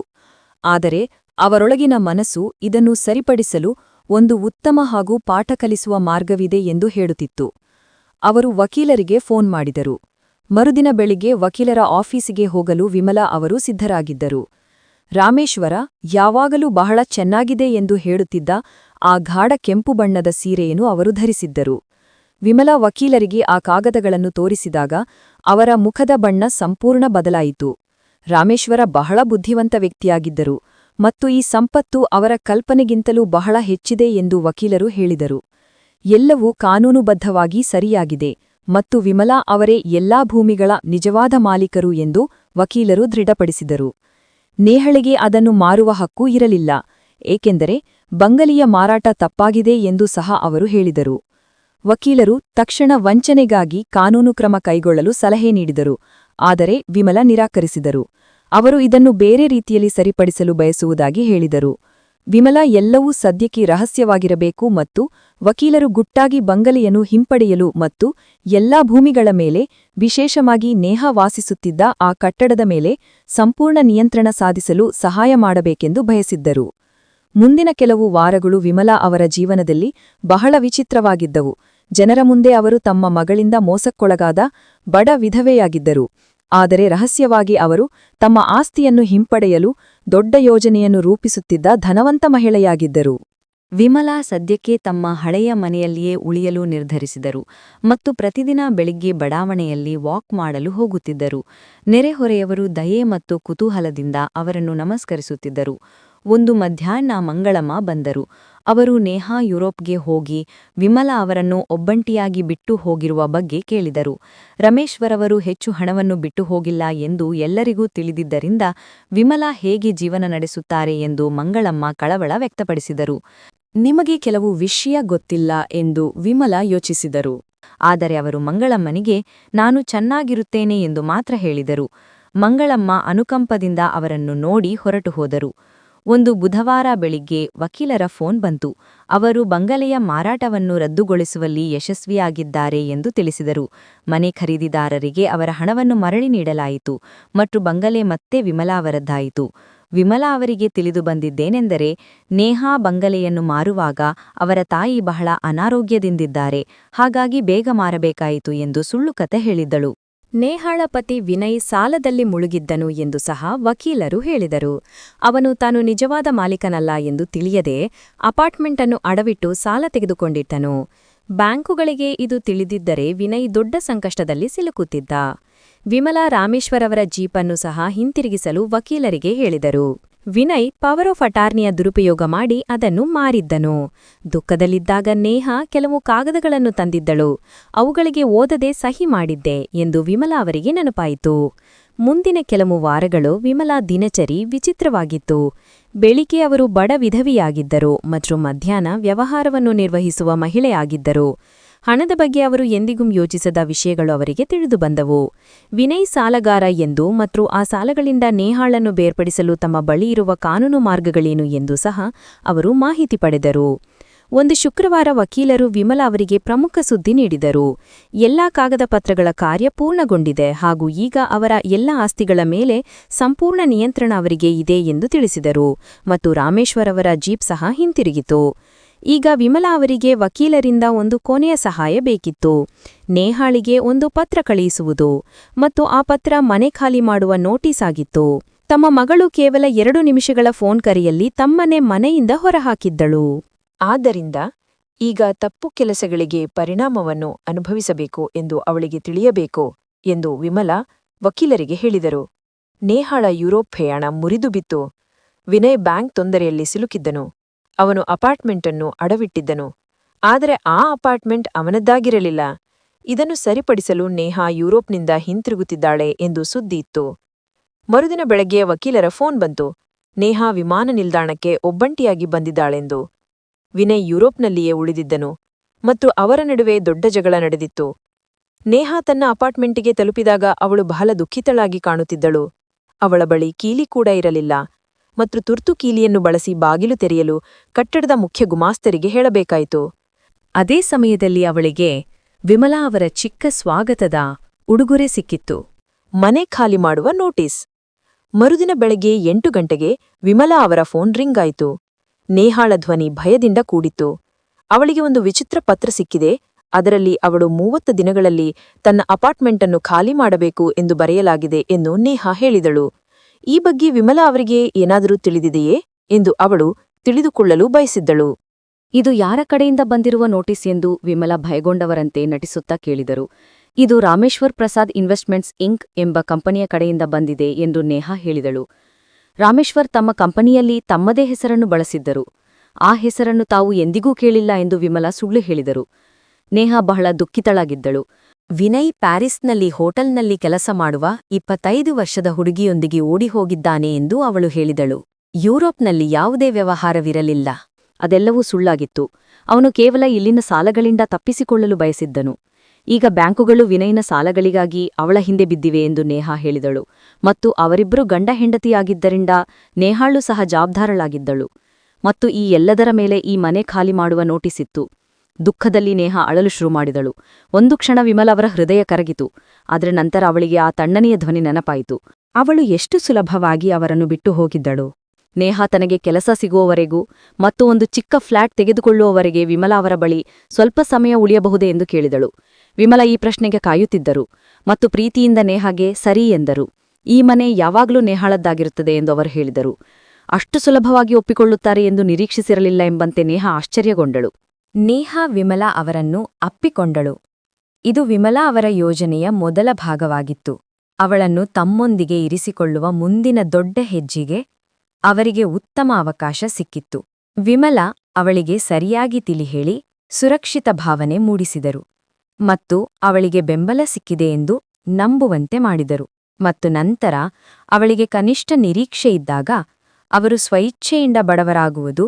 ಆದರೆ ಅವರೊಳಗಿನ ಮನಸ್ಸು ಇದನ್ನು ಸರಿಪಡಿಸಲು ಒಂದು ಉತ್ತಮ ಹಾಗೂ ಪಾಠ ಕಲಿಸುವ ಮಾರ್ಗವಿದೆ ಎಂದು ಹೇಳುತ್ತಿತ್ತು. ಅವರು ವಕೀಲರಿಗೆ ಫೋನ್ ಮಾಡಿದರು. ಮರುದಿನ ಬೆಳಿಗ್ಗೆ ವಕೀಲರ ಆಫೀಸಿಗೆ ಹೋಗಲು ವಿಮಲಾ ಅವರು ಸಿದ್ಧರಾಗಿದ್ದರು. ರಾಮೇಶ್ವರ, ಯಾವಾಗಲೂ ಬಹಳ ಚೆನ್ನಾಗಿದೆ ಎಂದು ಹೇಳುತ್ತಿದ್ದ ಆ ಗಾಢ ಕೆಂಪು ಬಣ್ಣದ ಸೀರೆಯನ್ನು ಅವರು ಧರಿಸಿದ್ದರು. ವಿಮಲಾ ವಕೀಲರಿಗೆ ಆ ಕಾಗದಗಳನ್ನು ತೋರಿಸಿದಾಗ ಅವರ ಮುಖದ ಬಣ್ಣ ಸಂಪೂರ್ಣ ಬದಲಾಯಿತು. ರಾಮೇಶ್ವರ ಬಹಳ ಬುದ್ಧಿವಂತ ವ್ಯಕ್ತಿಯಾಗಿದ್ದರು ಮತ್ತು ಈ ಸಂಪತ್ತು ಅವರ ಕಲ್ಪನೆಗಿಂತಲೂ ಬಹಳ ಹೆಚ್ಚಿದೆ ಎಂದು ವಕೀಲರು ಹೇಳಿದರು. ಎಲ್ಲವೂ ಕಾನೂನುಬದ್ಧವಾಗಿ ಸರಿಯಾಗಿದೆ ಮತ್ತು ವಿಮಲಾ ಅವರೇ ಎಲ್ಲಾ ಭೂಮಿಗಳ ನಿಜವಾದ ಮಾಲೀಕರು ಎಂದು ವಕೀಲರು ದೃಢಪಡಿಸಿದರು. ನೇಹಳಿಗೆ ಅದನ್ನು ಮಾರುವ ಹಕ್ಕು ಇರಲಿಲ್ಲ, ಏಕೆಂದರೆ ಬಂಗಲಿಯ ಮಾರಾಟ ತಪ್ಪಾಗಿದೆ ಎಂದು ಸಹ ಅವರು ಹೇಳಿದರು. ವಕೀಲರು ತಕ್ಷಣ ವಂಚನೆಗಾಗಿ ಕಾನೂನು ಕ್ರಮ ಕೈಗೊಳ್ಳಲು ಸಲಹೆ ನೀಡಿದರು, ಆದರೆ ವಿಮಲ ನಿರಾಕರಿಸಿದರು. ಅವರು ಇದನ್ನು ಬೇರೆ ರೀತಿಯಲ್ಲಿ ಸರಿಪಡಿಸಲು ಬಯಸುವುದಾಗಿ ಹೇಳಿದರು. ವಿಮಲ ಎಲ್ಲವೂ ಸದ್ಯಕ್ಕೆ ರಹಸ್ಯವಾಗಿರಬೇಕು ಮತ್ತು ವಕೀಲರು ಗುಟ್ಟಾಗಿ ಬಂಗಲೆಯನ್ನು ಹಿಂಪಡೆಯಲು ಮತ್ತು ಎಲ್ಲಾ ಭೂಮಿಗಳ ಮೇಲೆ ವಿಶೇಷವಾಗಿ ನೇಹ ವಾಸಿಸುತ್ತಿದ್ದ ಆ ಕಟ್ಟಡದ ಮೇಲೆ ಸಂಪೂರ್ಣ ನಿಯಂತ್ರಣ ಸಾಧಿಸಲು ಸಹಾಯ ಮಾಡಬೇಕೆಂದು ಬಯಸಿದ್ದರು. ಮುಂದಿನ ಕೆಲವು ವಾರಗಳು ವಿಮಲಾ ಅವರ ಜೀವನದಲ್ಲಿ ಬಹಳ ವಿಚಿತ್ರವಾಗಿದ್ದವು. ಜನರ ಮುಂದೆ ಅವರು ತಮ್ಮ ಮಗಳಿಂದ ಮೋಸಕ್ಕೊಳಗಾದ ಬಡ ವಿಧವೆಯಾಗಿದ್ದರು. ಆದರೆ ರಹಸ್ಯವಾಗಿ ಅವರು ತಮ್ಮ ಆಸ್ತಿಯನ್ನು ಹಿಂಪಡೆಯಲು ದೊಡ್ಡ ಯೋಜನೆಯನ್ನು ರೂಪಿಸುತ್ತಿದ್ದ ಧನವಂತ ಮಹಿಳೆಯಾಗಿದ್ದರು. ವಿಮಲಾ ಸದ್ಯಕ್ಕೆ ತಮ್ಮ ಹಳೆಯ ಮನೆಯಲ್ಲಿಯೇ ಉಳಿಯಲು ನಿರ್ಧರಿಸಿದರು ಮತ್ತು ಪ್ರತಿದಿನ ಬೆಳಿಗ್ಗೆ ಬಡಾವಣೆಯಲ್ಲಿ ವಾಕ್ ಮಾಡಲು ಹೋಗುತ್ತಿದ್ದರು. ನೆರೆಹೊರೆಯವರು ದಯೆ ಮತ್ತು ಕುತೂಹಲದಿಂದ ಅವರನ್ನು ನಮಸ್ಕರಿಸುತ್ತಿದ್ದರು. ಒಂದು ಮಧ್ಯಾಹ್ನ ಮಂಗಳಮ್ಮ ಬಂದರು. ಅವರು ನೇಹಾ ಯುರೋಪ್ಗೆ ಹೋಗಿ ವಿಮಲ ಅವರನ್ನು ಒಬ್ಬಂಟಿಯಾಗಿ ಬಿಟ್ಟು ಹೋಗಿರುವ ಬಗ್ಗೆ ಕೇಳಿದರು. ರಮೇಶ್ವರವರು ಹೆಚ್ಚು ಹಣವನ್ನು ಬಿಟ್ಟು ಹೋಗಿಲ್ಲ ಎಂದು ಎಲ್ಲರಿಗೂ ತಿಳಿದಿದ್ದರಿಂದ ವಿಮಲ ಹೇಗೆ ಜೀವನ ನಡೆಸುತ್ತಾರೆ ಎಂದು ಮಂಗಳಮ್ಮ ಕಳವಳ ವ್ಯಕ್ತಪಡಿಸಿದರು. ನಿಮಗೆ ಕೆಲವು ವಿಷಯ ಗೊತ್ತಿಲ್ಲ ಎಂದು ವಿಮಲ ಯೋಚಿಸಿದರು. ಆದರೆ ಅವರು ಮಂಗಳಮ್ಮನಿಗೆ, ನಾನು ಚೆನ್ನಾಗಿರುತ್ತೇನೆ ಎಂದು ಮಾತ್ರ ಹೇಳಿದರು. ಮಂಗಳಮ್ಮ ಅನುಕಂಪದಿಂದ ಅವರನ್ನು ನೋಡಿ ಹೊರಟು ಹೋದರು. ಒಂದು ಬುಧವಾರ ಬೆಳಿಗ್ಗೆ ವಕೀಲರ ಫೋನ್ ಬಂತು. ಅವರು ಬಂಗಲೆಯ ಮಾರಾಟವನ್ನು ರದ್ದುಗೊಳಿಸುವಲ್ಲಿ ಯಶಸ್ವಿಯಾಗಿದ್ದಾರೆ ಎಂದು ತಿಳಿಸಿದರು. ಮನೆ ಖರೀದಿದಾರರಿಗೆ ಅವರ ಹಣವನ್ನು ಮರಳಿ ನೀಡಲಾಯಿತು ಮತ್ತು ಬಂಗಲೆ ಮತ್ತೆ ವಿಮಲಾ ಅವರದ್ದಾಯಿತು. ವಿಮಲಾ ಅವರಿಗೆ ತಿಳಿದು ಬಂದಿದ್ದೇನೆಂದರೆ, ನೇಹಾ ಬಂಗಲೆಯನ್ನು ಮಾರುವಾಗ ಅವರ ತಾಯಿ ಬಹಳ ಅನಾರೋಗ್ಯದಿಂದಿದ್ದಾರೆ. ಹಾಗಾಗಿ ಬೇಗ ಮಾರಬೇಕಾಯಿತು ಎಂದು ಸುಳ್ಳು ಕತೆ ಹೇಳಿದ್ದಳು. ನೇಹಾಳ ಪತಿ ವಿನಯ್ ಸಾಲದಲ್ಲಿ ಮುಳುಗಿದ್ದನು ಎಂದು ಸಹ ವಕೀಲರು ಹೇಳಿದರು. ಅವನು ತಾನು ನಿಜವಾದ ಮಾಲೀಕನಲ್ಲ ಎಂದು ತಿಳಿಯದೆ ಅಪಾರ್ಟ್ಮೆಂಟ್ ಅನ್ನು ಅಡವಿಟ್ಟು ಸಾಲ ತೆಗೆದುಕೊಂಡಿದ್ದನು. ಬ್ಯಾಂಕುಗಳಿಗೆ ಇದು ತಿಳಿದಿದ್ದರೆ ವಿನಯ್ ದೊಡ್ಡ ಸಂಕಷ್ಟದಲ್ಲಿ ಸಿಲುಕುತ್ತಿದ್ದ. ವಿಮಲಾ ರಾಮೇಶ್ವರವರ ಜೀಪನ್ನು ಸಹ ಹಿಂತಿರುಗಿಸಲು ವಕೀಲರಿಗೆ ಹೇಳಿದರು. ವಿನಯ್ ಪವರ್ ಆಫ್ ಅಟಾರ್ನಿಯ ದುರುಪಯೋಗ ಮಾಡಿ ಅದನ್ನು ಮಾರಿದ್ದನು. ದುಃಖದಲ್ಲಿದ್ದಾಗ ನೇಹ ಕೆಲವು ಕಾಗದಗಳನ್ನು ತಂದಿದ್ದಳು. ಅವುಗಳಿಗೆ ಓದದೆ ಸಹಿ ಮಾಡಿದ್ದೆ ಎಂದು ವಿಮಲಾ ಅವರಿಗೆ ನೆನಪಾಯಿತು. ಮುಂದಿನ ಕೆಲವು ವಾರಗಳು ವಿಮಲಾ ದಿನಚರಿ ವಿಚಿತ್ರವಾಗಿತ್ತು. ಬೆಳಿಗ್ಗೆ ಅವರು ಬಡ ವಿಧವಿಯಾಗಿದ್ದರು ಮತ್ತು ಮಧ್ಯಾಹ್ನ ವ್ಯವಹಾರವನ್ನು ನಿರ್ವಹಿಸುವ ಮಹಿಳೆಯಾಗಿದ್ದರು ಹಣದ ಬಗ್ಗೆ ಅವರು ಎಂದಿಗೂ ಯೋಚಿಸದ ವಿಷಯಗಳು ಅವರಿಗೆ ತಿಳಿದು ಬಂದವು. ವಿನಯ್ ಸಾಲಗಾರ ಎಂದು ಮತ್ತು ಆ ಸಾಲಗಳಿಂದ ನೇಹಾಳನ್ನು ಬೇರ್ಪಡಿಸಲು ತಮ್ಮ ಬಳಿ ಇರುವ ಕಾನೂನು ಮಾರ್ಗಗಳೇನು ಎಂದು ಸಹ ಅವರು ಮಾಹಿತಿ ಪಡೆದರು. ಒಂದು ಶುಕ್ರವಾರ ವಕೀಲರು ವಿಮಲ ಅವರಿಗೆ ಪ್ರಮುಖ ಸುದ್ದಿ ನೀಡಿದರು. ಎಲ್ಲಾ ಕಾಗದ ಪತ್ರಗಳ ಕಾರ್ಯ ಪೂರ್ಣಗೊಂಡಿದೆ ಹಾಗೂ ಈಗ ಅವರ ಎಲ್ಲ ಆಸ್ತಿಗಳ ಮೇಲೆ ಸಂಪೂರ್ಣ ನಿಯಂತ್ರಣ ಅವರಿಗೆ ಇದೆ ಎಂದು ತಿಳಿಸಿದರು ಮತ್ತು ರಾಮೇಶ್ವರ್ ಅವರ ಜೀಪ್ ಸಹ ಹಿಂತಿರುಗಿತು. ಈಗ ವಿಮಲಾ ಅವರಿಗೆ ವಕೀಲರಿಂದ ಒಂದು ಕೊನೆಯ ಸಹಾಯ ಬೇಕಿತ್ತು. ನೇಹಾಳಿಗೆ ಒಂದು ಪತ್ರ ಕಳುಹಿಸುವುದು ಮತ್ತು ಆ ಪತ್ರ ಮನೆ ಖಾಲಿ ಮಾಡುವ ನೋಟಿಸ್ ಆಗಿತ್ತು. ತಮ್ಮ ಮಗಳು ಕೇವಲ ಎರಡು ನಿಮಿಷಗಳ ಫೋನ್ ಕರೆಯಲ್ಲಿ ತಮ್ಮನೆ ಮನೆಯಿಂದ ಹೊರಹಾಕಿದ್ದಳು. ಆದ್ದರಿಂದ ಈಗ ತಪ್ಪು ಕೆಲಸಗಳಿಗೆ ಪರಿಣಾಮವನ್ನು ಅನುಭವಿಸಬೇಕು ಎಂದು ಅವಳಿಗೆ ತಿಳಿಯಬೇಕು ಎಂದು ವಿಮಲಾ ವಕೀಲರಿಗೆ ಹೇಳಿದರು. ನೇಹಾಳ ಯುರೋಪ್ ಪ್ರಯಾಣ ಮುರಿದು ಬಿತ್ತು ವಿನಯ್ ಬ್ಯಾಂಕ್ ತೊಂದರೆಯಲ್ಲಿ ಸಿಲುಕಿದ್ದನು. ಅವನು ಅಪಾರ್ಟ್ಮೆಂಟನ್ನು ಅಡವಿಟ್ಟಿದ್ದನು. ಆದರೆ ಆ ಅಪಾರ್ಟ್ಮೆಂಟ್ ಅವನದ್ದಾಗಿರಲಿಲ್ಲ. ಇದನ್ನು ಸರಿಪಡಿಸಲು ನೇಹಾ ಯುರೋಪ್ನಿಂದ ಹಿಂತಿರುಗುತ್ತಿದ್ದಾಳೆ ಎಂದು ಸುದ್ದಿ ಇತ್ತು. ಮರುದಿನ ಬೆಳಗ್ಗೆ ವಕೀಲರ ಫೋನ್ ಬಂತು. ನೇಹಾ ವಿಮಾನ ನಿಲ್ದಾಣಕ್ಕೆ ಒಬ್ಬಂಟಿಯಾಗಿ ಬಂದಿದ್ದಾಳೆಂದು. ವಿನಯ್ ಯುರೋಪ್ನಲ್ಲಿಯೇ ಉಳಿದಿದ್ದನು ಮತ್ತು ಅವರ ನಡುವೆ ದೊಡ್ಡ ಜಗಳ ನಡೆದಿತ್ತು. ನೇಹಾ ತನ್ನ ಅಪಾರ್ಟ್ಮೆಂಟಿಗೆ ತಲುಪಿದಾಗ ಅವಳು ಬಹಳ ದುಃಖಿತಳಾಗಿ ಕಾಣುತ್ತಿದ್ದಳು. ಅವಳ ಬಳಿ ಕೀಲಿ ಕೂಡ ಇರಲಿಲ್ಲ. ಮತ್ತು ತುರ್ತು ಕೀಲಿಯನ್ನು ಬಳಸಿ ಬಾಗಿಲು ತೆರೆಯಲು ಕಟ್ಟಡದ ಮುಖ್ಯ ಗುಮಾಸ್ತರಿಗೆ ಹೇಳಬೇಕಾಯಿತು. ಅದೇ ಸಮಯದಲ್ಲಿ ಅವಳಿಗೆ ವಿಮಲಾ ಅವರ ಚಿಕ್ಕ ಸ್ವಾಗತದ ಉಡುಗೊರೆ ಸಿಕ್ಕಿತ್ತು. ಮನೆ ಖಾಲಿ ಮಾಡುವ ನೋಟಿಸ್. ಮರುದಿನ ಬೆಳಗ್ಗೆ ಎಂಟು ಗಂಟೆಗೆ ವಿಮಲಾ ಅವರ ಫೋನ್ ರಿಂಗ್ ಆಯಿತು. ನೇಹಾಳ ಧ್ವನಿ ಭಯದಿಂದ ಕೂಡಿತ್ತು. ಅವಳಿಗೆ ಒಂದು ವಿಚಿತ್ರ ಪತ್ರ ಸಿಕ್ಕಿದೆ. ಅದರಲ್ಲಿ ಅವಳು ಮೂವತ್ತು ದಿನಗಳಲ್ಲಿ ತನ್ನ ಅಪಾರ್ಟ್ಮೆಂಟನ್ನು ಖಾಲಿ ಮಾಡಬೇಕು ಎಂದು ಬರೆಯಲಾಗಿದೆ ಎಂದು ನೇಹಾ ಹೇಳಿದಳು. ಈ ಬಗ್ಗೆ ವಿಮಲಾ ಅವರಿಗೆ ಏನಾದರೂ ತಿಳಿದಿದೆಯೇ ಎಂದು ಅವಳು ತಿಳಿದುಕೊಳ್ಳಲು ಬಯಸಿದ್ದಳು. ಇದು ಯಾರ ಕಡೆಯಿಂದ ಬಂದಿರುವ ನೋಟಿಸ್ ಎಂದು ವಿಮಲಾ ಭಯಗೊಂಡವರಂತೆ ನಟಿಸುತ್ತಾ ಕೇಳಿದರು. ಇದು ರಾಮೇಶ್ವರ್ ಪ್ರಸಾದ್ ಇನ್ವೆಸ್ಟ್ಮೆಂಟ್ಸ್ ಇಂಕ್ ಎಂಬ ಕಂಪನಿಯ ಕಡೆಯಿಂದ ಬಂದಿದೆ ಎಂದು ನೇಹಾ ಹೇಳಿದಳು. ರಾಮೇಶ್ವರ್ ತಮ್ಮ ಕಂಪನಿಯಲ್ಲಿ ತಮ್ಮದೇ ಹೆಸರನ್ನು ಬಳಸಿದ್ದರು. ಆ ಹೆಸರನ್ನು ತಾವು ಎಂದಿಗೂ ಕೇಳಿಲ್ಲ ಎಂದು ವಿಮಲಾ ಸುಳ್ಳು ಹೇಳಿದರು. ನೇಹಾ ಬಹಳ ದುಃಖಿತಳಾಗಿದ್ದಳು. ವಿನಯ್ ಪ್ಯಾರಿಸ್ನಲ್ಲಿ ಹೋಟೆಲ್ನಲ್ಲಿ ಕೆಲಸ ಮಾಡುವ ಇಪ್ಪತ್ತೈದು ವರ್ಷದ ಹುಡುಗಿಯೊಂದಿಗೆ ಓಡಿಹೋಗಿದ್ದಾನೆ ಎಂದು ಅವಳು ಹೇಳಿದಳು. ಯುರೋಪ್ನಲ್ಲಿ ಯಾವುದೇ ವ್ಯವಹಾರವಿರಲಿಲ್ಲ. ಅದೆಲ್ಲವೂ ಸುಳ್ಳಾಗಿತ್ತು. ಅವನು ಕೇವಲ ಇಲ್ಲಿನ ಸಾಲಗಳಿಂದ ತಪ್ಪಿಸಿಕೊಳ್ಳಲು ಬಯಸಿದ್ದನು. ಈಗ ಬ್ಯಾಂಕುಗಳು ವಿನಯ್ನ ಸಾಲಗಳಿಗಾಗಿ ಅವಳ ಹಿಂದೆ ಬಿದ್ದಿವೆ ಎಂದು ನೇಹಾ ಹೇಳಿದಳು. ಮತ್ತು ಅವರಿಬ್ಬರು ಗಂಡ ಹೆಂಡತಿಯಾಗಿದ್ದರಿಂದ ನೇಹಾಳು ಸಹ ಜವಾಬ್ದಾರಳಾಗಿದ್ದಳು. ಮತ್ತು ಈ ಎಲ್ಲದರ ಮೇಲೆ ಈ ಮನೆ ಖಾಲಿ ಮಾಡುವ ನೋಟಿಸಿತ್ತು ದುಃಖದಲ್ಲಿ ನೇಹ ಅಳಲು ಶುರು ಮಾಡಿದಳು. ಒಂದು ಕ್ಷಣ ವಿಮಲ ಅವರ ಹೃದಯ ಕರಗಿತು. ಆದರೆ ನಂತರ ಅವಳಿಗೆ ಆ ತಣ್ಣನೆಯ ಧ್ವನಿ ನೆನಪಾಯಿತು. ಅವಳು ಎಷ್ಟು ಸುಲಭವಾಗಿ ಅವರನ್ನು ಬಿಟ್ಟು ಹೋಗಿದ್ದಳು. ನೇಹಾ ತನಗೆ ಕೆಲಸ ಸಿಗುವವರೆಗೂ ಮತ್ತು ಒಂದು ಚಿಕ್ಕ ಫ್ಲಾಟ್ ತೆಗೆದುಕೊಳ್ಳುವವರೆಗೆ ವಿಮಲ ಅವರ ಬಳಿ ಸ್ವಲ್ಪ ಸಮಯ ಉಳಿಯಬಹುದೇ ಎಂದು ಕೇಳಿದಳು. ವಿಮಲ ಈ ಪ್ರಶ್ನೆಗೆ ಕಾಯುತ್ತಿದ್ದರು ಮತ್ತು ಪ್ರೀತಿಯಿಂದ ನೇಹಾಗೆ ಸರಿ ಎಂದರು. ಈ ಮನೆ ಯಾವಾಗಲೂ ನೇಹಾಳದ್ದಾಗಿರುತ್ತದೆ ಎಂದು ಅವರು ಹೇಳಿದರು. ಅಷ್ಟು ಸುಲಭವಾಗಿ ಒಪ್ಪಿಕೊಳ್ಳುತ್ತಾರೆ ಎಂದು ನಿರೀಕ್ಷಿಸಿರಲಿಲ್ಲ ಎಂಬಂತೆ ನೇಹಾ ಆಶ್ಚರ್ಯಗೊಂಡಳು. ನೇಹಾ ವಿಮಲಾ ಅವರನ್ನು ಅಪ್ಪಿಕೊಂಡಳು. ಇದು ವಿಮಲಾ ಅವರ ಯೋಜನೆಯ ಮೊದಲ ಭಾಗವಾಗಿತ್ತು. ಅವಳನ್ನು ತಮ್ಮೊಂದಿಗೆ ಇರಿಸಿಕೊಳ್ಳುವ ಮುಂದಿನ ದೊಡ್ಡ ಹೆಜ್ಜೆಗೆ ಅವರಿಗೆ ಉತ್ತಮ ಅವಕಾಶ ಸಿಕ್ಕಿತ್ತು. ವಿಮಲಾ ಅವಳಿಗೆ ಸರಿಯಾಗಿ ತಿಳಿಹೇಳಿ ಸುರಕ್ಷಿತ ಭಾವನೆ ಮೂಡಿಸಿದರು ಮತ್ತು ಅವಳಿಗೆ ಬೆಂಬಲ ಸಿಕ್ಕಿದೆ ಎಂದು ನಂಬುವಂತೆ ಮಾಡಿದರು ಮತ್ತು ನಂತರ ಅವಳಿಗೆ ಕನಿಷ್ಠ ನಿರೀಕ್ಷೆ ಇದ್ದಾಗ ಅವರು ಸ್ವಇಚ್ಛೆಯಿಂದ ಬಡವರಾಗುವುದು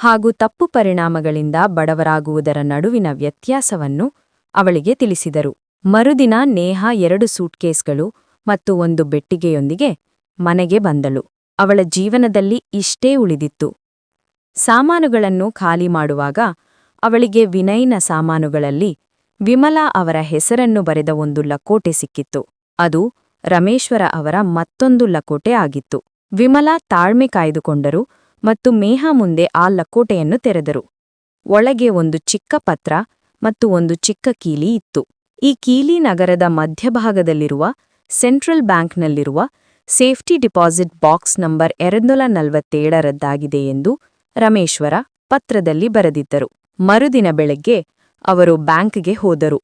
ಹಾಗೂ ತಪ್ಪು ಪರಿಣಾಮಗಳಿಂದ ಬಡವರಾಗುವುದರ ನಡುವಿನ ವ್ಯತ್ಯಾಸವನ್ನು ಅವಳಿಗೆ ತಿಳಿಸಿದರು. ಮರುದಿನ ನೇಹ ಎರಡು ಸೂಟ್ಕೇಸ್ಗಳು ಮತ್ತು ಒಂದು ಬೆಟ್ಟಿಗೆಯೊಂದಿಗೆ ಮನೆಗೆ ಬಂದಳು. ಅವಳ ಜೀವನದಲ್ಲಿ ಇಷ್ಟೇ ಉಳಿದಿತ್ತು. ಸಾಮಾನುಗಳನ್ನು ಖಾಲಿ ಮಾಡುವಾಗ ಅವಳಿಗೆ ವಿನಯ್ನ ಸಾಮಾನುಗಳಲ್ಲಿ ವಿಮಲಾ ಅವರ ಹೆಸರನ್ನು ಬರೆದ ಒಂದು ಲಕೋಟೆ ಸಿಕ್ಕಿತ್ತು. ಅದು ರಮೇಶ್ವರ ಅವರ ಮತ್ತೊಂದು ಲಕೋಟೆ ಆಗಿತ್ತು. ವಿಮಲಾ ತಾಳ್ಮೆ ಕಾಯ್ದುಕೊಂಡರು ಮತ್ತು ಮೇಹ ಮುಂದೆ ಆ ಲಕೋಟೆಯನ್ನು ತೆರೆದರು. ಒಳಗೆ ಒಂದು ಚಿಕ್ಕ ಪತ್ರ ಮತ್ತು ಒಂದು ಚಿಕ್ಕ ಕೀಲಿ ಇತ್ತು. ಈ ಕೀಲಿ ನಗರದ ಮಧ್ಯಭಾಗದಲ್ಲಿರುವ ಸೆಂಟ್ರಲ್ ಬ್ಯಾಂಕ್ನಲ್ಲಿರುವ ಸೇಫ್ಟಿ ಡಿಪಾಸಿಟ್ ಬಾಕ್ಸ್ ನಂಬರ್ ಎರಡ್ನೂರ ನಲವತ್ತೇಳರದ್ದಾಗಿದೆ ಎಂದು ರಮೇಶ್ವರ ಪತ್ರದಲ್ಲಿ ಬರೆದಿದ್ದರು. ಮರುದಿನ ಬೆಳಗ್ಗೆ ಅವರು ಬ್ಯಾಂಕ್ಗೆ ಹೋದರು.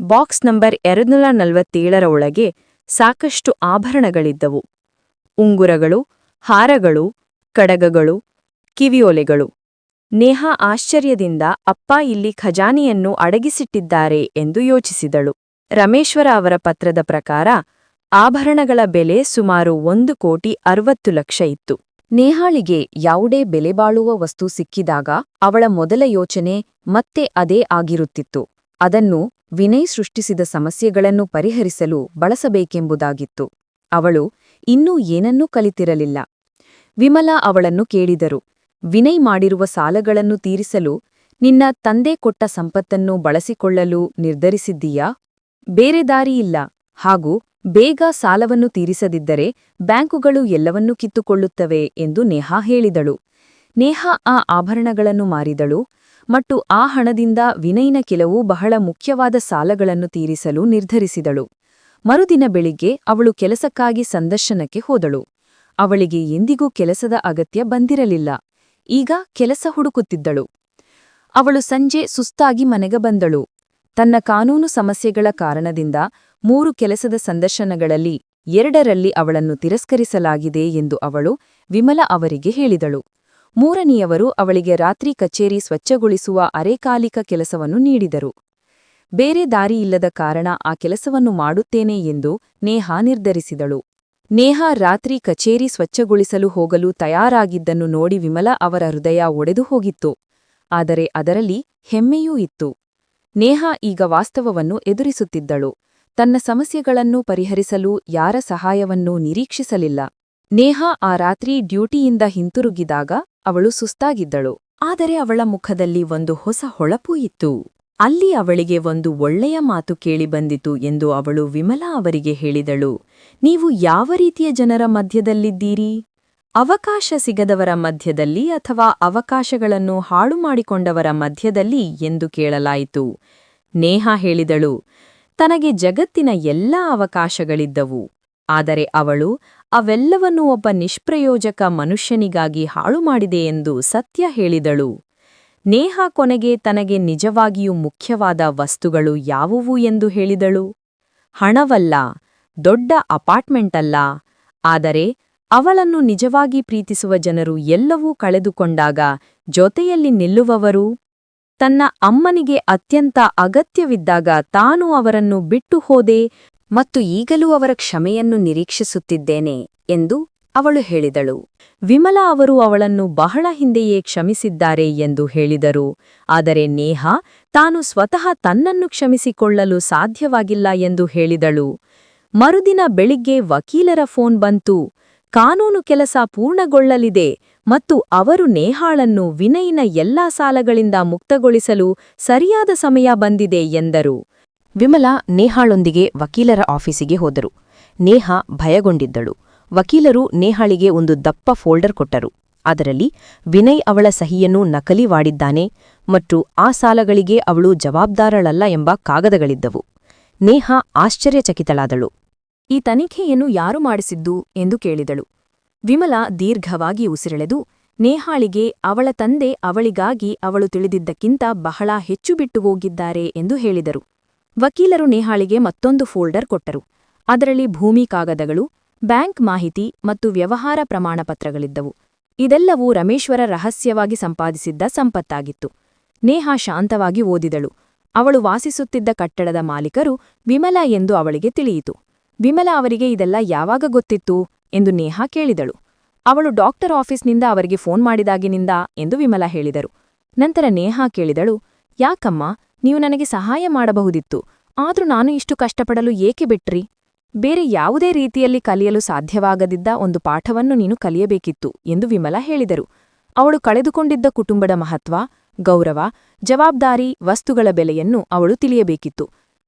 ಬಾಕ್ಸ್ ನಂಬರ್ ಎರಡ್ನೂರ ನಲವತ್ತೇಳರ ಒಳಗೆ ಸಾಕಷ್ಟು ಆಭರಣಗಳಿದ್ದವು. ಉಂಗುರಗಳು, ಹಾರಗಳು ಕಡಗಗಳು, ಕಿವಿಯೋಲೆಗಳು. ನೇಹಾ ಆಶ್ಚರ್ಯದಿಂದ, ಅಪ್ಪ ಇಲ್ಲಿ ಖಜಾನೆಯನ್ನು ಅಡಗಿಸಿಟ್ಟಿದ್ದಾರೆ ಎಂದು ಯೋಚಿಸಿದಳು. ರಮೇಶ್ವರ ಅವರ ಪತ್ರದ ಪ್ರಕಾರ, ಆಭರಣಗಳ ಬೆಲೆ ಸುಮಾರು ಒಂದು ಕೋಟಿ ಅರವತ್ತು ಲಕ್ಷ ಇತ್ತು. ನೇಹಾಳಿಗೆ ಯಾವುದೇ ಬೆಲೆಬಾಳುವ ವಸ್ತು ಸಿಕ್ಕಿದಾಗ, ಅವಳ ಮೊದಲ ಯೋಚನೆ ಮತ್ತೆ ಅದೇ ಆಗಿರುತ್ತಿತ್ತು. ಅದನ್ನು ವಿನಯ್ ಸೃಷ್ಟಿಸಿದ ಸಮಸ್ಯೆಗಳನ್ನು ಪರಿಹರಿಸಲು ಬಳಸಬೇಕೆಂಬುದಾಗಿತ್ತು. ಅವಳು ಇನ್ನೂ ಏನನ್ನೂ ಕಲಿತಿರಲಿಲ್ಲ. ವಿಮಲಾ ಅವಳನ್ನು ಕೇಳಿದರು. ವಿನಯ್ ಮಾಡಿರುವ ಸಾಲಗಳನ್ನು ತೀರಿಸಲು ನಿನ್ನ ತಂದೆ ಕೊಟ್ಟ ಸಂಪತ್ತನ್ನು ಬಳಸಿಕೊಳ್ಳಲು ನಿರ್ಧರಿಸಿದ್ದೀಯಾ? ಬೇರೆ ದಾರಿಯಿಲ್ಲ ಹಾಗೂ ಬೇಗ ಸಾಲವನ್ನು ತೀರಿಸದಿದ್ದರೆ ಬ್ಯಾಂಕುಗಳು ಎಲ್ಲವನ್ನೂ ಕಿತ್ತುಕೊಳ್ಳುತ್ತವೆ ಎಂದು ನೇಹಾ ಹೇಳಿದಳು. ನೇಹಾ ಆ ಆಭರಣಗಳನ್ನು ಮಾರಿದಳು ಮತ್ತು ಆ ಹಣದಿಂದ ವಿನಯ್ನ ಕೆಲವು ಬಹಳ ಮುಖ್ಯವಾದ ಸಾಲಗಳನ್ನು ತೀರಿಸಲು ನಿರ್ಧರಿಸಿದಳು. ಮರುದಿನ ಬೆಳಿಗ್ಗೆ ಅವಳು ಕೆಲಸಕ್ಕಾಗಿ ಸಂದರ್ಶನಕ್ಕೆ ಹೋದಳು. ಅವಳಿಗೆ ಎಂದಿಗೂ ಕೆಲಸದ ಅಗತ್ಯ ಬಂದಿರಲಿಲ್ಲ. ಈಗ ಕೆಲಸ ಹುಡುಕುತ್ತಿದ್ದಳು. ಅವಳು ಸಂಜೆ ಸುಸ್ತಾಗಿ ಮನೆಗೆ ಬಂದಳು. ತನ್ನ ಕಾನೂನು ಸಮಸ್ಯೆಗಳ ಕಾರಣದಿಂದ ಮೂರು ಕೆಲಸದ ಸಂದರ್ಶನಗಳಲ್ಲಿ ಎರಡರಲ್ಲಿ ಅವಳನ್ನು ತಿರಸ್ಕರಿಸಲಾಗಿದೆ ಎಂದು ಅವಳು ವಿಮಲ ಅವರಿಗೆ ಹೇಳಿದಳು. ಮೂರನೆಯವರು ಅವಳಿಗೆ ರಾತ್ರಿ ಕಚೇರಿ ಸ್ವಚ್ಛಗೊಳಿಸುವ ಅರೆಕಾಲಿಕ ಕೆಲಸವನ್ನು ನೀಡಿದರು. ಬೇರೆ ದಾರಿಯಿಲ್ಲದ ಕಾರಣ ಆ ಕೆಲಸವನ್ನು ಮಾಡುತ್ತೇನೆ ಎಂದು ನೇಹಾ ನಿರ್ಧರಿಸಿದಳು. ನೇಹಾ ರಾತ್ರಿ ಕಚೇರಿ ಸ್ವಚ್ಛಗೊಳಿಸಲು ಹೋಗಲು ತಯಾರಾಗಿದ್ದನ್ನು ನೋಡಿ ವಿಮಲ ಅವರ ಹೃದಯ ಒಡೆದು ಹೋಗಿತ್ತು. ಆದರೆ ಅದರಲ್ಲಿ ಹೆಮ್ಮೆಯೂ ಇತ್ತು. ನೇಹಾ ಈಗ ವಾಸ್ತವವನ್ನು ಎದುರಿಸುತ್ತಿದ್ದಳು. ತನ್ನ ಸಮಸ್ಯೆಗಳನ್ನು ಪರಿಹರಿಸಲು ಯಾರ ಸಹಾಯವನ್ನೂ ನಿರೀಕ್ಷಿಸಲಿಲ್ಲ. ನೇಹಾ ಆ ರಾತ್ರಿ ಡ್ಯೂಟಿಯಿಂದ ಹಿಂತಿರುಗಿದಾಗ ಅವಳು ಸುಸ್ತಾಗಿದ್ದಳು. ಆದರೆ ಅವಳ ಮುಖದಲ್ಲಿ ಒಂದು ಹೊಸ ಹೊಳಪು ಇತ್ತು. ಅಲ್ಲಿ ಅವಳಿಗೆ ಒಂದು ಒಳ್ಳೆಯ ಮಾತು ಕೇಳಿಬಂದಿತು ಎಂದು ಅವಳು ವಿಮಲಾ ಅವರಿಗೆ ಹೇಳಿದಳು. ನೀವು ಯಾವ ರೀತಿಯ ಜನರ ಮಧ್ಯದಲ್ಲಿದ್ದೀರಿ? ಅವಕಾಶ ಸಿಗದವರ ಮಧ್ಯದಲ್ಲಿ ಅಥವಾ ಅವಕಾಶಗಳನ್ನು ಹಾಳು ಮಾಡಿಕೊಂಡವರ ಮಧ್ಯದಲ್ಲಿ ಎಂದು ಕೇಳಲಾಯಿತು. ನೇಹಾ ಹೇಳಿದಳು, ತನಗೆ ಜಗತ್ತಿನ ಎಲ್ಲ ಅವಕಾಶಗಳಿದ್ದವು, ಆದರೆ ಅವಳು ಅವೆಲ್ಲವನ್ನೂ ಒಬ್ಬ ನಿಷ್ಪ್ರಯೋಜಕ ಮನುಷ್ಯನಿಗಾಗಿ ಹಾಳು ಮಾಡಿದೆ ಎಂದು ಸತ್ಯ ಹೇಳಿದಳು. ನೇಹಾ ಕೊನೆಗೆ ತನಗೆ ನಿಜವಾಗಿಯೂ ಮುಖ್ಯವಾದ ವಸ್ತುಗಳು ಯಾವುವು? ಎಂದು ಹೇಳಿದಳು. ಹಣವಲ್ಲ ದೊಡ್ಡ ಅಪಾರ್ಟ್ಮೆಂಟಲ್ಲ. ಆದರೆ, ಅವಳನ್ನು ನಿಜವಾಗಿ ಪ್ರೀತಿಸುವ ಜನರು ಎಲ್ಲವೂ ಕಳೆದುಕೊಂಡಾಗ ಜೊತೆಯಲ್ಲಿ ನಿಲ್ಲುವವರು? ತನ್ನ ಅಮ್ಮನಿಗೆ ಅತ್ಯಂತ ಅಗತ್ಯವಿದ್ದಾಗ ತಾನು ಅವರನ್ನು ಬಿಟ್ಟು ಹೋದೆ ಮತ್ತು ಈಗಲೂ ಅವರ ಕ್ಷಮೆಯನ್ನು ನಿರೀಕ್ಷಿಸುತ್ತಿದ್ದೇನೆ ಎಂದು ಅವಳು ಹೇಳಿದಳು. ವಿಮಲಾ ಅವರು ಅವಳನ್ನು ಬಹಳ ಹಿಂದೆಯೇ ಕ್ಷಮಿಸಿದ್ದಾರೆ ಎಂದು ಹೇಳಿದರು. ಆದರೆ ನೇಹಾ, ತಾನು ಸ್ವತಃ ತನ್ನನ್ನು ಕ್ಷಮಿಸಿಕೊಳ್ಳಲು ಸಾಧ್ಯವಾಗಿಲ್ಲ ಎಂದು ಹೇಳಿದಳು. ಮರುದಿನ ಬೆಳಿಗ್ಗೆ ವಕೀಲರ ಫೋನ್ ಬಂತು. ಕಾನೂನು ಕೆಲಸ ಪೂರ್ಣಗೊಳ್ಳಲಿದೆ ಮತ್ತು ಅವರು ನೇಹಾಳನ್ನು ವಿನಯ್ನ ಎಲ್ಲಾ ಸಾಲಗಳಿಂದ ಮುಕ್ತಗೊಳಿಸಲು ಸರಿಯಾದ ಸಮಯ ಬಂದಿದೆ ಎಂದರು. ವಿಮಲಾ ನೇಹಾಳೊಂದಿಗೆ ವಕೀಲರ ಆಫೀಸಿಗೆ ಹೋದರು. ನೇಹಾ ಭಯಗೊಂಡಿದ್ದಳು. ವಕೀಲರು ನೇಹಾಳಿಗೆ ಒಂದು ದಪ್ಪ ಫೋಲ್ಡರ್ ಕೊಟ್ಟರು. ಅದರಲ್ಲಿ ವಿನಯ್ ಅವಳ ಸಹಿಯನ್ನು ನಕಲಿ ಮಾಡಿದ್ದಾನೆ ಮತ್ತು ಆ ಸಾಲಗಳಿಗೆ ಅವಳು ಜವಾಬ್ದಾರಳಲ್ಲ ಎಂಬ ಕಾಗದಗಳಿದ್ದವು. ನೇಹಾ ಆಶ್ಚರ್ಯಚಕಿತಳಾದಳು. ಈ ತನಿಖೆಯನ್ನು ಯಾರು ಮಾಡಿಸಿದ್ದು ಎಂದು ಕೇಳಿದಳು. ವಿಮಲಾ ದೀರ್ಘವಾಗಿ ಉಸಿರೆಳೆದು, ನೇಹಾಳಿಗೆ ಅವಳ ತಂದೆ ಅವಳಿಗಾಗಿ ಅವಳು ತಿಳಿದಿದ್ದಕ್ಕಿಂತ ಬಹಳ ಹೆಚ್ಚು ಬಿಟ್ಟು ಹೋಗಿದ್ದಾರೆ ಎಂದು ಹೇಳಿದರು. ವಕೀಲರು ನೇಹಾಳಿಗೆ ಮತ್ತೊಂದು ಫೋಲ್ಡರ್ ಕೊಟ್ಟರು. ಅದರಲ್ಲಿ ಭೂಮಿ ಕಾಗದಗಳು, ಬ್ಯಾಂಕ್ ಮಾಹಿತಿ ಮತ್ತು ವ್ಯವಹಾರ ಪ್ರಮಾಣಪತ್ರಗಳಿದ್ದವು. ಇದೆಲ್ಲವೂ ರಮೇಶ್ವರ ರಹಸ್ಯವಾಗಿ ಸಂಪಾದಿಸಿದ್ದ ಸಂಪತ್ತಾಗಿತ್ತು. ನೇಹಾ ಶಾಂತವಾಗಿ ಓದಿದಳು. ಅವಳು ವಾಸಿಸುತ್ತಿದ್ದ ಕಟ್ಟಡದ ಮಾಲೀಕರು ವಿಮಲ ಎಂದು ಅವಳಿಗೆ ತಿಳಿಯಿತು. ವಿಮಲಾ ಅವರಿಗೆ ಇದೆಲ್ಲ ಯಾವಾಗ ಗೊತ್ತಿತ್ತು ಎಂದು ನೇಹಾ ಕೇಳಿದಳು. ಅವಳು ಡಾಕ್ಟರ್ ಆಫೀಸ್ನಿಂದ ಅವರಿಗೆ ಫೋನ್ ಮಾಡಿದಾಗಿನಿಂದ ಎಂದು ವಿಮಲ ಹೇಳಿದರು. ನಂತರ ನೇಹಾ ಕೇಳಿದಳು, ಯಾಕಮ್ಮ, ನೀವು ನನಗೆ ಸಹಾಯ ಮಾಡಬಹುದಿತ್ತು. ಆದ್ರೂ ನಾನು ಇಷ್ಟು ಕಷ್ಟಪಡಲು ಏಕೆ ಬಿಟ್ರಿ? ಬೇರೆ ಯಾವುದೇ ರೀತಿಯಲ್ಲಿ ಕಲಿಯಲು ಸಾಧ್ಯವಾಗದಿದ್ದ ಒಂದು ಪಾಠವನ್ನು ನೀನು ಕಲಿಯಬೇಕಿತ್ತು, ಎಂದು ವಿಮಲ ಹೇಳಿದರು. ಅವಳು ಕಳೆದುಕೊಂಡಿದ್ದ ಕುಟುಂಬದ ಮಹತ್ವ, ಗೌರವ, ಜವಾಬ್ದಾರಿ, ವಸ್ತುಗಳ ಬೆಲೆಯನ್ನು ಅವಳು ತಿಳಿಯಬೇಕಿತ್ತು.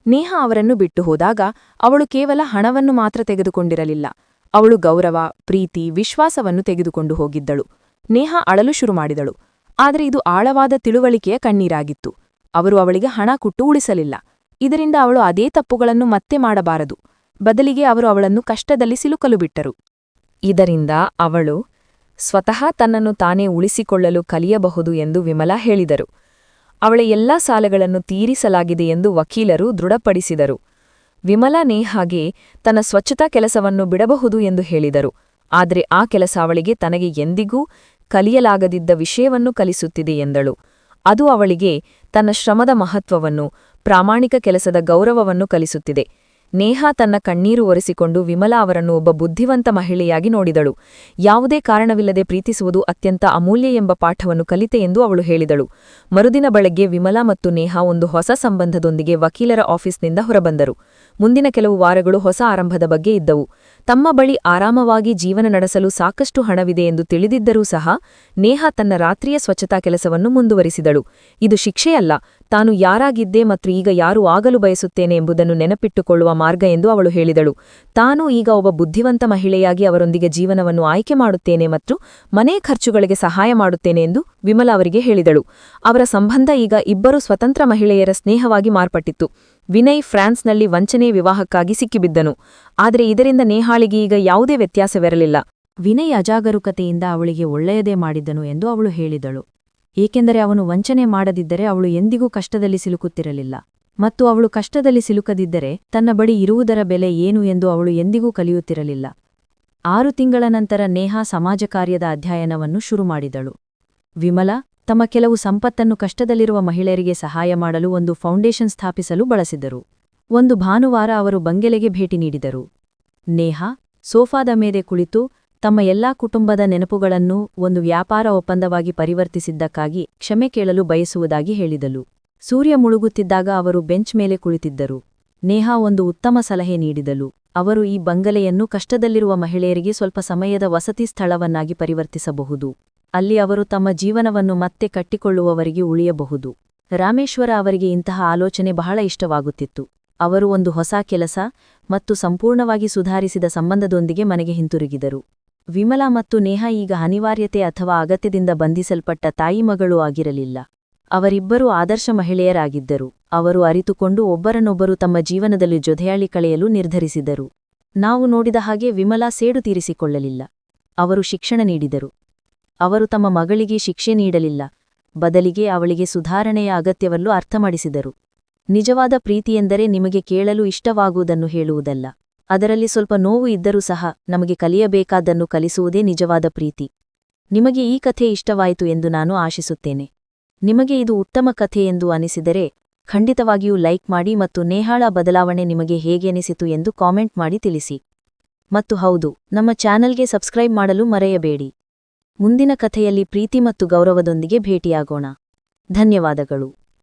ನೇಹಾ ಅವರನ್ನು ಬಿಟ್ಟು ಹೋದಾಗ ಅವಳು ಕೇವಲ ಹಣವನ್ನು ಮಾತ್ರ ತೆಗೆದುಕೊಂಡಿರಲಿಲ್ಲ. ಅವಳು ಗೌರವ, ಪ್ರೀತಿ, ವಿಶ್ವಾಸವನ್ನು ತೆಗೆದುಕೊಂಡು ಹೋಗಿದ್ದಳು. ನೇಹಾ ಅಳಲು ಶುರು ಮಾಡಿದಳು. ಆದರೆ ಇದು ಆಳವಾದ ತಿಳುವಳಿಕೆಯ ಕಣ್ಣೀರಾಗಿತ್ತು. ಅವರು ಅವಳಿಗೆ ಹಣ ಕುಟ್ಟು ಉಳಿಸಲಿಲ್ಲ. ಇದರಿಂದ ಅವಳು ಅದೇ ತಪ್ಪುಗಳನ್ನು ಮತ್ತೆ ಮಾಡಬಾರದು. ಬದಲಿಗೆ ಅವರು ಅವಳನ್ನು ಕಷ್ಟದಲ್ಲಿ ಸಿಲುಕಲು ಬಿಟ್ಟರು. ಇದರಿಂದ ಅವಳು ಸ್ವತಃ ತನ್ನನ್ನು ತಾನೇ ಉಳಿಸಿಕೊಳ್ಳಲು ಕಲಿಯಬಹುದು ಎಂದು ವಿಮಲಾ ಹೇಳಿದರು. ಅವಳ ಎಲ್ಲಾ ಸಾಲಗಳನ್ನು ತೀರಿಸಲಾಗಿದೆ ಎಂದು ವಕೀಲರು ದೃಢಪಡಿಸಿದರು. ವಿಮಲಾ ನೇಹಾಗೆ ತನ್ನ ಸ್ವಚ್ಛತಾ ಕೆಲಸವನ್ನು ಬಿಡಬಹುದು ಎಂದು ಹೇಳಿದರು. ಆದರೆ ಆ ಕೆಲಸ ಅವಳಿಗೆ ತನಗೆ ಎಂದಿಗೂ ಕಲಿಯಲಾಗದಿದ್ದ ವಿಷಯವನ್ನು ಕಲಿಸುತ್ತಿದೆ ಎಂದಳು. ಅದು ಅವಳಿಗೆ ತನ್ನ ಶ್ರಮದ ಮಹತ್ವವನ್ನು, ಪ್ರಾಮಾಣಿಕ ಕೆಲಸದ ಗೌರವವನ್ನು ಕಲಿಸುತ್ತಿದೆ. ನೇಹಾ ತನ್ನ ಕಣ್ಣೀರು ಒರೆಸಿಕೊಂಡು ವಿಮಲಾ ಅವರನ್ನು ಒಬ್ಬ ಬುದ್ಧಿವಂತ ಮಹಿಳೆಯಾಗಿ ನೋಡಿದಳು. ಯಾವುದೇ ಕಾರಣವಿಲ್ಲದೆ ಪ್ರೀತಿಸುವುದು ಅತ್ಯಂತ ಅಮೂಲ್ಯ ಎಂಬ ಪಾಠವನ್ನು ಕಲಿತೆ ಎಂದು ಅವಳು ಹೇಳಿದಳು. ಮರುದಿನ ಬೆಳಗ್ಗೆ ವಿಮಲಾ ಮತ್ತು ನೇಹಾ ಒಂದು ಹೊಸ ಸಂಬಂಧದೊಂದಿಗೆ ವಕೀಲರ ಆಫೀಸ್ನಿಂದ ಹೊರಬಂದರು. ಮುಂದಿನ ಕೆಲವು ವಾರಗಳು ಹೊಸ ಆರಂಭದ ಬಗ್ಗೆ ಇದ್ದವು. ತಮ್ಮ ಬಳಿ ಆರಾಮವಾಗಿ ಜೀವನ ನಡೆಸಲು ಸಾಕಷ್ಟು ಹಣವಿದೆ ಎಂದು ತಿಳಿದಿದ್ದರೂ ಸಹ, ನೇಹಾ ತನ್ನ ರಾತ್ರಿಯ ಸ್ವಚ್ಛತಾ ಕೆಲಸವನ್ನು ಮುಂದುವರಿಸಿದಳು. ಇದು ಶಿಕ್ಷೆಯಲ್ಲ, ತಾನು ಯಾರಾಗಿದ್ದೆ ಮತ್ತು ಈಗ ಯಾರು ಆಗಲು ಬಯಸುತ್ತೇನೆ ಎಂಬುದನ್ನು ನೆನಪಿಟ್ಟುಕೊಳ್ಳುವ ಮಾರ್ಗ ಎಂದು ಅವಳು ಹೇಳಿದಳು. ತಾನು ಈಗ ಒಬ್ಬ ಬುದ್ಧಿವಂತ ಮಹಿಳೆಯಾಗಿ ಅವರೊಂದಿಗೆ ಜೀವನವನ್ನು ಆಯ್ಕೆ ಮಾಡುತ್ತೇನೆ ಮತ್ತು ಮನೆ ಖರ್ಚುಗಳಿಗೆ ಸಹಾಯ ಮಾಡುತ್ತೇನೆ ಎಂದು ವಿಮಲಾ ಅವರಿಗೆ ಹೇಳಿದಳು. ಅವರ ಸಂಬಂಧ ಈಗ ಇಬ್ಬರು ಸ್ವತಂತ್ರ ಮಹಿಳೆಯರ ಸ್ನೇಹವಾಗಿ ಮಾರ್ಪಟ್ಟಿತ್ತು. ವಿನಯ್ ಫ್ರಾನ್ಸ್ನಲ್ಲಿ ವಂಚನೆ ವಿವಾಹಕ್ಕಾಗಿ ಸಿಕ್ಕಿಬಿದ್ದನು. ಆದರೆ ಇದರಿಂದ ನೇಹಾಳಿಗೆ ಈಗ ಯಾವುದೇ ವ್ಯತ್ಯಾಸವಿರಲಿಲ್ಲ. ವಿನಯ್ ಅಜಾಗರೂಕತೆಯಿಂದ ಅವಳಿಗೆ ಒಳ್ಳೆಯದೇ ಮಾಡಿದ್ದನು ಎಂದು ಅವಳು ಹೇಳಿದಳು. ಏಕೆಂದರೆ ಅವನು ವಂಚನೆ ಮಾಡದಿದ್ದರೆ ಅವಳು ಎಂದಿಗೂ ಕಷ್ಟದಲ್ಲಿ ಸಿಲುಕುತ್ತಿರಲಿಲ್ಲ. ಮತ್ತು ಅವಳು ಕಷ್ಟದಲ್ಲಿ ಸಿಲುಕದಿದ್ದರೆ ತನ್ನ ಬಳಿ ಇರುವುದರ ಬೆಲೆ ಏನು ಎಂದು ಅವಳು ಎಂದಿಗೂ ಕಲಿಯುತ್ತಿರಲಿಲ್ಲ. ಆರು ತಿಂಗಳ ನಂತರ ನೇಹಾ ಸಮಾಜ ಕಾರ್ಯದ ಅಧ್ಯಯನವನ್ನು ಶುರುಮಾಡಿದಳು ವಿಮಲಾ ತಮ್ಮ ಕೆಲವು ಸಂಪತ್ತನ್ನು ಕಷ್ಟದಲ್ಲಿರುವ ಮಹಿಳೆಯರಿಗೆ ಸಹಾಯ ಮಾಡಲು ಒಂದು ಫೌಂಡೇಶನ್ ಸ್ಥಾಪಿಸಲು ಬಳಸಿದರು. ಒಂದು ಭಾನುವಾರ ಅವರು ಬಂಗೆಲೆಗೆ ಭೇಟಿ ನೀಡಿದರು. ನೇಹಾ ಸೋಫಾದ ಮೇಲೆ ಕುಳಿತು ತಮ್ಮ ಎಲ್ಲಾ ಕುಟುಂಬದ ನೆನಪುಗಳನ್ನು ಒಂದು ವ್ಯಾಪಾರ ಒಪ್ಪಂದವಾಗಿ ಪರಿವರ್ತಿಸಿದ್ದಕ್ಕಾಗಿ ಕ್ಷಮೆ ಕೇಳಲು ಬಯಸುವುದಾಗಿ ಹೇಳಿದಳು. ಸೂರ್ಯ ಮುಳುಗುತ್ತಿದ್ದಾಗ ಅವರು ಬೆಂಚ್ ಮೇಲೆ ಕುಳಿತಿದ್ದರು. ನೇಹಾ ಒಂದು ಉತ್ತಮ ಸಲಹೆ ನೀಡಿದಳು. ಅವರು ಈ ಬಂಗಲೆಯನ್ನು ಕಷ್ಟದಲ್ಲಿರುವ ಮಹಿಳೆಯರಿಗೆ ಸ್ವಲ್ಪ ಸಮಯದ ವಸತಿ ಸ್ಥಳವನ್ನಾಗಿ ಪರಿವರ್ತಿಸಬಹುದು. ಅಲ್ಲಿ ಅವರು ತಮ್ಮ ಜೀವನವನ್ನು ಮತ್ತೆ ಕಟ್ಟಿಕೊಳ್ಳುವವರಿಗೆ ಉಳಿಯಬಹುದು. ರಾಮೇಶ್ವರ ಅವರಿಗೆ ಇಂತಹ ಆಲೋಚನೆ ಬಹಳ ಇಷ್ಟವಾಗುತ್ತಿತ್ತು. ಅವರು ಒಂದು ಹೊಸ ಕೆಲಸ ಮತ್ತು ಸಂಪೂರ್ಣವಾಗಿ ಸುಧಾರಿಸಿದ ಸಂಬಂಧದೊಂದಿಗೆ ಮನೆಗೆ ಹಿಂತಿರುಗಿದರು. ವಿಮಲಾ ಮತ್ತು ನೇಹಾ ಈಗ ಅನಿವಾರ್ಯತೆ ಅಥವಾ ಅಗತ್ಯದಿಂದ ಬಂಧಿಸಲ್ಪಟ್ಟ ತಾಯಿ ಮಗಳು ಆಗಿರಲಿಲ್ಲ. ಅವರಿಬ್ಬರೂ ಆದರ್ಶ ಮಹಿಳೆಯರಾಗಿದ್ದರು. ಅವರು ಅರಿತುಕೊಂಡು ಒಬ್ಬರನ್ನೊಬ್ಬರು ತಮ್ಮ ಜೀವನದಲ್ಲಿ ಜೊತೆಯಾಳಿ ಕಳೆಯಲು ನಿರ್ಧರಿಸಿದರು. ನಾವು ನೋಡಿದ ಹಾಗೆ ವಿಮಲಾ ಸೇಡು ತೀರಿಸಿಕೊಳ್ಳಲಿಲ್ಲ. ಅವರು ಶಿಕ್ಷಣ ನೀಡಿದರು. ಅವರು ತಮ್ಮ ಮಗಳಿಗೆ ಶಿಕ್ಷೆ ನೀಡಲಿಲ್ಲ. ಬದಲಿಗೆ ಅವಳಿಗೆ ಸುಧಾರಣೆಯ ಅಗತ್ಯವಲ್ಲೂ ಅರ್ಥಮಾಡಿಸಿದರು. ನಿಜವಾದ ಪ್ರೀತಿಯೆಂದರೆ ನಿಮಗೆ ಕೇಳಲು ಇಷ್ಟವಾಗುವುದನ್ನು ಹೇಳುವುದಲ್ಲ. ಅದರಲ್ಲಿ ಸ್ವಲ್ಪ ನೋವು ಇದ್ದರೂ ಸಹ ನಮಗೆ ಕಲಿಯಬೇಕಾದ್ದನ್ನು ಕಲಿಸುವುದೇ ನಿಜವಾದ ಪ್ರೀತಿ. ನಿಮಗೆ ಈ ಕಥೆ ಇಷ್ಟವಾಯಿತು ಎಂದು ನಾನು ಆಶಿಸುತ್ತೇನೆ. ನಿಮಗೆ ಇದು ಉತ್ತಮ ಕಥೆ ಎಂದು ಅನಿಸಿದರೆ, ಖಂಡಿತವಾಗಿಯೂ ಲೈಕ್ ಮಾಡಿ ಮತ್ತು ನೇಹಾಳ ಬದಲಾವಣೆ ನಿಮಗೆ ಹೇಗೆನಿಸಿತು ಎಂದು ಕಾಮೆಂಟ್ ಮಾಡಿ ತಿಳಿಸಿ. ಮತ್ತು ಹೌದು, ನಮ್ಮ ಚಾನಲ್ಗೆ ಸಬ್ಸ್ಕ್ರೈಬ್ ಮಾಡಲು ಮರೆಯಬೇಡಿ. ಮುಂದಿನ ಕಥೆಯಲ್ಲಿ ಪ್ರೀತಿ ಮತ್ತು ಗೌರವದೊಂದಿಗೆ ಭೇಟಿಯಾಗೋಣ. ಧನ್ಯವಾದಗಳು.